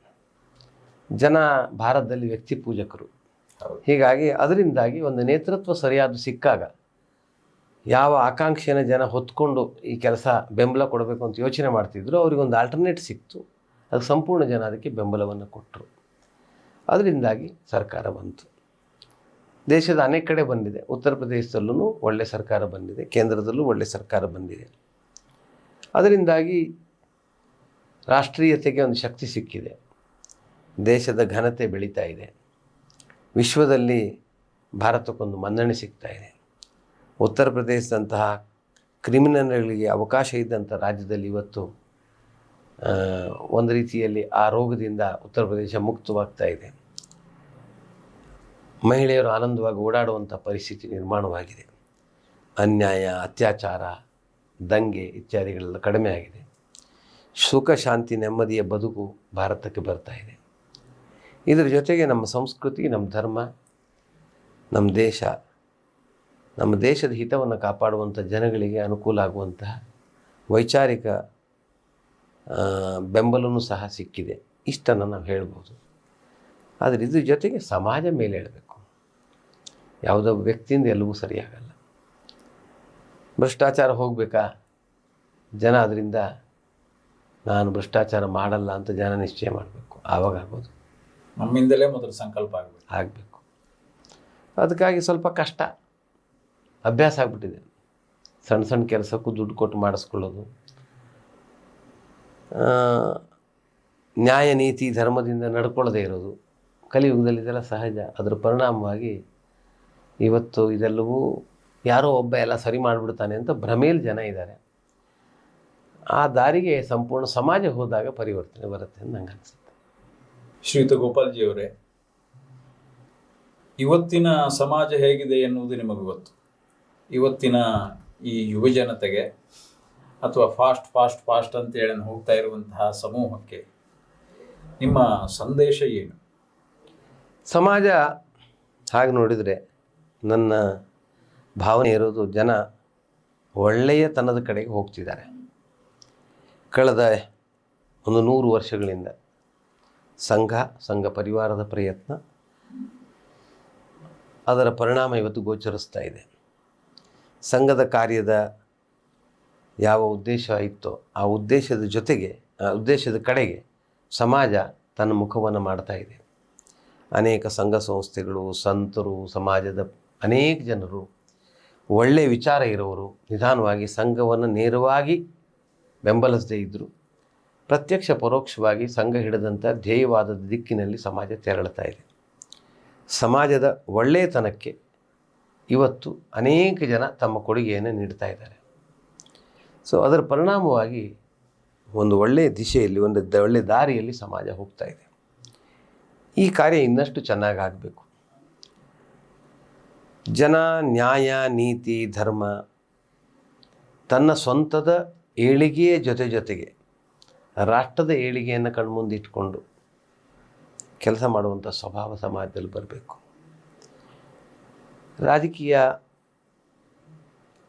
ಜನ ಭಾರತದಲ್ಲಿ ವ್ಯಕ್ತಿ ಪೂಜಕರು. ಹೀಗಾಗಿ ಅದರಿಂದಾಗಿ ಒಂದು ನೇತೃತ್ವ ಸರಿಯಾದ ಸಿಕ್ಕಾಗ ಯಾವ ಆಕಾಂಕ್ಷೆಯನ್ನು ಜನ ಹೊತ್ಕೊಂಡು ಈ ಕೆಲಸ ಬೆಂಬಲ ಕೊಡಬೇಕು ಅಂತ ಯೋಚನೆ ಮಾಡ್ತಿದ್ರು ಅವರಿಗೊಂದು ಆಲ್ಟರ್ನೇಟ್ ಸಿಕ್ತು. ಅದು ಸಂಪೂರ್ಣ ಜನ ಅದಕ್ಕೆ ಬೆಂಬಲವನ್ನು ಕೊಟ್ಟರು. ಅದರಿಂದಾಗಿ ಸರ್ಕಾರ ಬಂತು. ದೇಶದ ಅನೇಕ ಕಡೆ ಬಂದಿದೆ. ಉತ್ತರ ಪ್ರದೇಶದಲ್ಲೂ ಒಳ್ಳೆ ಸರ್ಕಾರ ಬಂದಿದೆ. ಕೇಂದ್ರದಲ್ಲೂ ಒಳ್ಳೆ ಸರ್ಕಾರ ಬಂದಿದೆ. ಅದರಿಂದಾಗಿ ರಾಷ್ಟ್ರೀಯತೆಗೆ ಒಂದು ಶಕ್ತಿ ಸಿಕ್ಕಿದೆ. ದೇಶದ ಘನತೆ ಬೆಳೀತಾ ಇದೆ. ವಿಶ್ವದಲ್ಲಿ ಭಾರತಕ್ಕೊಂದು ಮನ್ನಣೆ ಸಿಗ್ತಾ ಇದೆ. ಉತ್ತರ ಪ್ರದೇಶದಂತಹ ಕ್ರಿಮಿನಲ್ಗಳಿಗೆ ಅವಕಾಶ ಇದ್ದಂಥ ರಾಜ್ಯದಲ್ಲಿ ಇವತ್ತು ಒಂದು ರೀತಿಯಲ್ಲಿ ಆ ರೋಗದಿಂದ ಉತ್ತರ ಪ್ರದೇಶ ಮುಕ್ತವಾಗ್ತಾ ಇದೆ. ಮಹಿಳೆಯರು ಆನಂದವಾಗಿ ಓಡಾಡುವಂಥ ಪರಿಸ್ಥಿತಿ ನಿರ್ಮಾಣವಾಗಿದೆ. ಅನ್ಯಾಯ, ಅತ್ಯಾಚಾರ, ದಂಗೆ ಇತ್ಯಾದಿಗಳೆಲ್ಲ ಕಡಿಮೆ ಆಗಿದೆ. ಸುಖ, ಶಾಂತಿ, ನೆಮ್ಮದಿಯ ಬದುಕು ಭಾರತಕ್ಕೆ ಬರ್ತಾ ಇದೆ. ಇದರ ಜೊತೆಗೆ ನಮ್ಮ ಸಂಸ್ಕೃತಿ, ನಮ್ಮ ಧರ್ಮ, ನಮ್ಮ ದೇಶ ನಮ್ಮ ದೇಶದ ಹಿತವನ್ನು ಕಾಪಾಡುವಂಥ ಜನಗಳಿಗೆ ಅನುಕೂಲ ಆಗುವಂತಹ ವೈಚಾರಿಕ ಬೆಂಬಲವೂ ಸಹ ಸಿಕ್ಕಿದೆ. ಇಷ್ಟನ್ನು ನಾವು ಹೇಳ್ಬೋದು. ಆದರೆ ಇದ್ರ ಜೊತೆಗೆ ಸಮಾಜ ಮೇಲೆ ಹೇಳಬೇಕು. ಯಾವುದೋ ವ್ಯಕ್ತಿಯಿಂದ ಎಲ್ಲವೂ ಸರಿಯಾಗಲ್ಲ. ಭ್ರಷ್ಟಾಚಾರ ಹೋಗಬೇಕಾ? ಜನ ಅದರಿಂದ ನಾನು ಭ್ರಷ್ಟಾಚಾರ ಮಾಡಲ್ಲ ಅಂತ ಜನ ನಿಶ್ಚಯ ಮಾಡಬೇಕು. ಆವಾಗ ಆಗ್ಬೋದು. ನಮ್ಮಿಂದಲೇ ಮೊದಲು ಸಂಕಲ್ಪ ಆಗಬೇಕು. ಆಗಬೇಕು. ಅದಕ್ಕಾಗಿ ಸ್ವಲ್ಪ ಕಷ್ಟ. ಅಭ್ಯಾಸ ಆಗ್ಬಿಟ್ಟಿದೆ. ಸಣ್ಣ ಸಣ್ಣ ಕೆಲಸಕ್ಕೂ ದುಡ್ಡು ಕೊಟ್ಟು ಮಾಡಿಸ್ಕೊಳ್ಳೋದು. ನ್ಯಾಯ, ನೀತಿ, ಧರ್ಮದಿಂದ ನಡ್ಕೊಳ್ಳದೇ ಇರೋದು. ಕಲಿಯುಗದಲ್ಲಿ ಇದೆಲ್ಲ ಸಹಜ. ಅದರ ಪರಿಣಾಮವಾಗಿ ಇವತ್ತು ಇದೆಲ್ಲವೂ ಯಾರೋ ಒಬ್ಬ ಎಲ್ಲ ಸರಿ ಮಾಡಿಬಿಡ್ತಾನೆ ಅಂತ ಭ್ರಮೇಲಿ ಜನ ಇದ್ದಾರೆ. ಆ ದಾರಿಗೆ ಸಂಪೂರ್ಣ ಸಮಾಜ ಹೋದಾಗ ಪರಿವರ್ತನೆ ಬರುತ್ತೆ ಅಂತ ನಂಗೆ ಅನಿಸುತ್ತೆ. ಶ್ರೀಯುತ ಗೋಪಾಲ್ಜಿಯವರೇ, ಇವತ್ತಿನ ಸಮಾಜ ಹೇಗಿದೆ ಎನ್ನುವುದು ನಿಮಗೆ ಗೊತ್ತು? ಇವತ್ತಿನ ಈ ಯುವ ಜನತೆಗೆ ಅಥವಾ ಫಾಸ್ಟ್ ಫಾಸ್ಟ್ ಫಾಸ್ಟ್ ಅಂತ ಹೇಳಿ ಹೋಗ್ತಾ ಇರುವಂತಹ ಸಮೂಹಕ್ಕೆ ನಿಮ್ಮ ಸಂದೇಶ ಏನು? ಸಮಾಜ ಹಾಗೆ ನೋಡಿದರೆ ನನ್ನ ಭಾವನೆ ಇರೋದು ಜನ ಒಳ್ಳೆಯತನದ ಕಡೆಗೆ ಹೋಗ್ತಿದ್ದಾರೆ. ಕಳೆದ ಒಂದು ನೂರು ವರ್ಷಗಳಿಂದ ಸಂಘ ಸಂಘ ಪರಿವಾರದ ಪ್ರಯತ್ನ, ಅದರ ಪರಿಣಾಮ ಇವತ್ತು ಗೋಚರಿಸ್ತಾ ಇದೆ. ಸಂಘದ ಕಾರ್ಯದ ಯಾವ ಉದ್ದೇಶ ಇತ್ತೋ ಆ ಉದ್ದೇಶದ ಜೊತೆಗೆ, ಆ ಉದ್ದೇಶದ ಕಡೆಗೆ ಸಮಾಜ ತನ್ನ ಮುಖವನ್ನು ಮಾಡ್ತಾ ಇದೆ. ಅನೇಕ ಸಂಘ ಸಂಸ್ಥೆಗಳು, ಸಂತರು, ಸಮಾಜದ ಅನೇಕ ಜನರು ಒಳ್ಳೆಯ ವಿಚಾರ ಇರೋರು ನಿಧಾನವಾಗಿ ಸಂಘವನ್ನು ನೇರವಾಗಿ ಬೆಂಬಲಿಸದೇ ಇದ್ದರು ಪ್ರತ್ಯಕ್ಷ ಪರೋಕ್ಷವಾಗಿ ಸಂಘ ಹಿಡಿದಂಥ ಧ್ಯೇಯವಾದದ ದಿಕ್ಕಿನಲ್ಲಿ ಸಮಾಜ ತೆರಳುತ್ತಾ ಇದೆ. ಸಮಾಜದ ಒಳ್ಳೆಯತನಕ್ಕೆ ಇವತ್ತು ಅನೇಕ ಜನ ತಮ್ಮ ಕೊಡುಗೆಯನ್ನು ನೀಡ್ತಾ ಇದ್ದಾರೆ. ಸೊ ಅದರ ಪರಿಣಾಮವಾಗಿ ಒಂದು ಒಳ್ಳೆಯ ದಿಶೆಯಲ್ಲಿ, ಒಂದು ದ- ಒಳ್ಳೆಯ ದಾರಿಯಲ್ಲಿ ಸಮಾಜ ಹೋಗ್ತಾ ಇದೆ. ಈ ಕಾರ್ಯ ಇನ್ನಷ್ಟು ಚೆನ್ನಾಗಿ ಆಗಬೇಕು. ಜನ, ನ್ಯಾಯ, ನೀತಿ, ಧರ್ಮ ತನ್ನ ಸ್ವಂತದ ಏಳಿಗೆಯ ಜೊತೆ ಜೊತೆಗೆ ರಾಷ್ಟ್ರದ ಏಳಿಗೆಯನ್ನು ಕಣ್ಮುಂದಿಟ್ಕೊಂಡು ಕೆಲಸ ಮಾಡುವಂಥ ಸ್ವಭಾವ ಸಮಾಜದಲ್ಲಿ ಬರಬೇಕು. ರಾಜಕೀಯ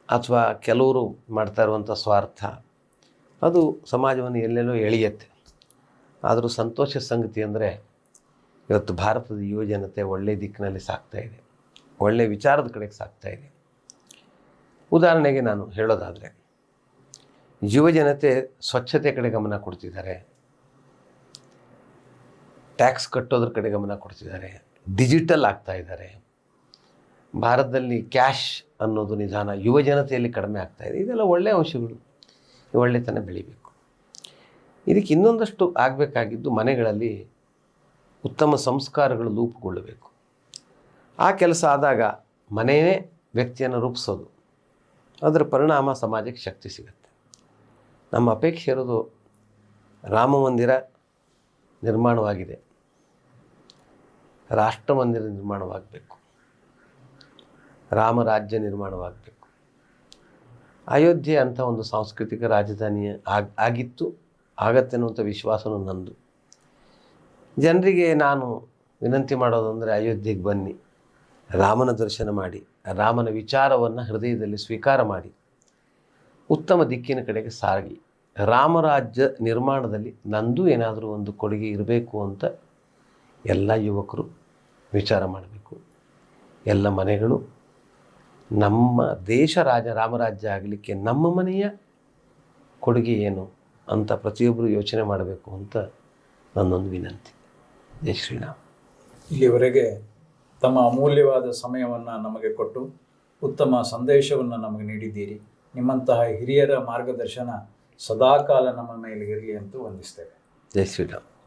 ಅಥವಾ ಕೆಲವರು ಮಾಡ್ತಾ ಇರುವಂಥ ಸ್ವಾರ್ಥ, ಅದು ಸಮಾಜವನ್ನು ಎಲ್ಲೆಲ್ಲೋ ಎಳೆಯುತ್ತೆ. ಆದರೂ ಸಂತೋಷ ಸಂಗತಿ ಅಂದರೆ ಇವತ್ತು ಭಾರತದ ಯುವಜನತೆ ಒಳ್ಳೆಯ ದಿಕ್ಕಿನಲ್ಲಿ ಸಾಗ್ತಾ ಇದೆ ಒಳ್ಳೆಯ ವಿಚಾರದ ಕಡೆಗೆ ಸಾಗ್ತಾ ಇದೆ. ಉದಾಹರಣೆಗೆ ನಾನು ಹೇಳೋದಾದರೆ, ಯುವಜನತೆ ಸ್ವಚ್ಛತೆ ಕಡೆ ಗಮನ ಕೊಡ್ತಿದ್ದಾರೆ, ಟ್ಯಾಕ್ಸ್ ಕಟ್ಟೋದ್ರ ಕಡೆ ಗಮನ ಕೊಡ್ತಿದ್ದಾರೆ, ಡಿಜಿಟಲ್ ಆಗ್ತಾ ಇದ್ದಾರೆ ಭಾರತದಲ್ಲಿ ಕ್ಯಾಶ್ ಅನ್ನೋದು ನಿಧಾನ ಯುವ ಜನತೆಯಲ್ಲಿ ಕಡಿಮೆ ಆಗ್ತಾಯಿದೆ ಇದೆ. ಇದೆಲ್ಲ ಒಳ್ಳೆಯ ಅಂಶಗಳು. ಒಳ್ಳೆತನ ಬೆಳಿಬೇಕು. ಇದಕ್ಕೆ ಇನ್ನೊಂದಷ್ಟು ಆಗಬೇಕಾಗಿದ್ದು ಮನೆಗಳಲ್ಲಿ ಉತ್ತಮ ಸಂಸ್ಕಾರಗಳು ರೂಪುಗೊಳ್ಳಬೇಕು. ಆ ಕೆಲಸ ಆದಾಗ ಮನೆಯೇ ವ್ಯಕ್ತಿಯನ್ನು ರೂಪಿಸೋದು. ಅದರ ಪರಿಣಾಮ ಸಮಾಜಕ್ಕೆ ಶಕ್ತಿ ಸಿಗುತ್ತೆ. ನಮ್ಮ ಅಪೇಕ್ಷೆ ಇರೋದು ರಾಮ ಮಂದಿರ ನಿರ್ಮಾಣವಾಗಿದೆ. ರಾಷ್ಟ್ರ ಮಂದಿರ ನಿರ್ಮಾಣವಾಗಬೇಕು. ರಾಮರಾಜ್ಯ ನಿರ್ಮಾಣವಾಗಬೇಕು. ಅಯೋಧ್ಯೆ ಅಂತ ಒಂದು ಸಾಂಸ್ಕೃತಿಕ ರಾಜಧಾನಿ ಆಗಿ, ಆಗಿತ್ತು. ಆಗತ್ತೆ ಅನ್ನುವಂಥ ವಿಶ್ವಾಸನೂ ನಂದು. ಜನರಿಗೆ ನಾನು ವಿನಂತಿ ಮಾಡೋದಂದರೆ ಅಯೋಧ್ಯೆಗೆ ಬನ್ನಿ. ರಾಮನ ದರ್ಶನ ಮಾಡಿ, ರಾಮನ ವಿಚಾರವನ್ನು ಹೃದಯದಲ್ಲಿ ಸ್ವೀಕಾರ ಮಾಡಿ. ಉತ್ತಮ ದಿಕ್ಕಿನ ಕಡೆಗೆ ಸಾಗಿ. ರಾಮರಾಜ್ಯ ನಿರ್ಮಾಣದಲ್ಲಿ ನಂದು ಏನಾದರೂ ಒಂದು ಕೊಡುಗೆ ಇರಬೇಕು ಅಂತ ಎಲ್ಲ ಯುವಕರು ವಿಚಾರ ಮಾಡಬೇಕು. ಎಲ್ಲ ಮನೆಗಳು ನಮ್ಮ ದೇಶ ರಾಜ ರಾಮರಾಜ್ಯ ಆಗಲಿಕ್ಕೆ ನಮ್ಮ ಮನೆಯ ಕೊಡುಗೆ ಏನು ಅಂತ ಪ್ರತಿಯೊಬ್ಬರು ಯೋಚನೆ ಮಾಡಬೇಕು ಅಂತ ನನ್ನೊಂದು ವಿನಂತಿ. ಜೈ ಶ್ರೀರಾಮ್. ಇಲ್ಲಿವರೆಗೆ ತಮ್ಮ ಅಮೂಲ್ಯವಾದ ಸಮಯವನ್ನು ನಮಗೆ ಕೊಟ್ಟು ಉತ್ತಮ ಸಂದೇಶವನ್ನು ನಮಗೆ ನೀಡಿದ್ದೀರಿ. ನಿಮ್ಮಂತಹ ಹಿರಿಯರ ಮಾರ್ಗದರ್ಶನ ಸದಾಕಾಲ ನಮ್ಮ ಮೇಲೆ ಇರಲಿ ಅಂತ ವಂದಿಸ್ತೇವೆ. ಜೈ ಶ್ರೀರಾಮ್.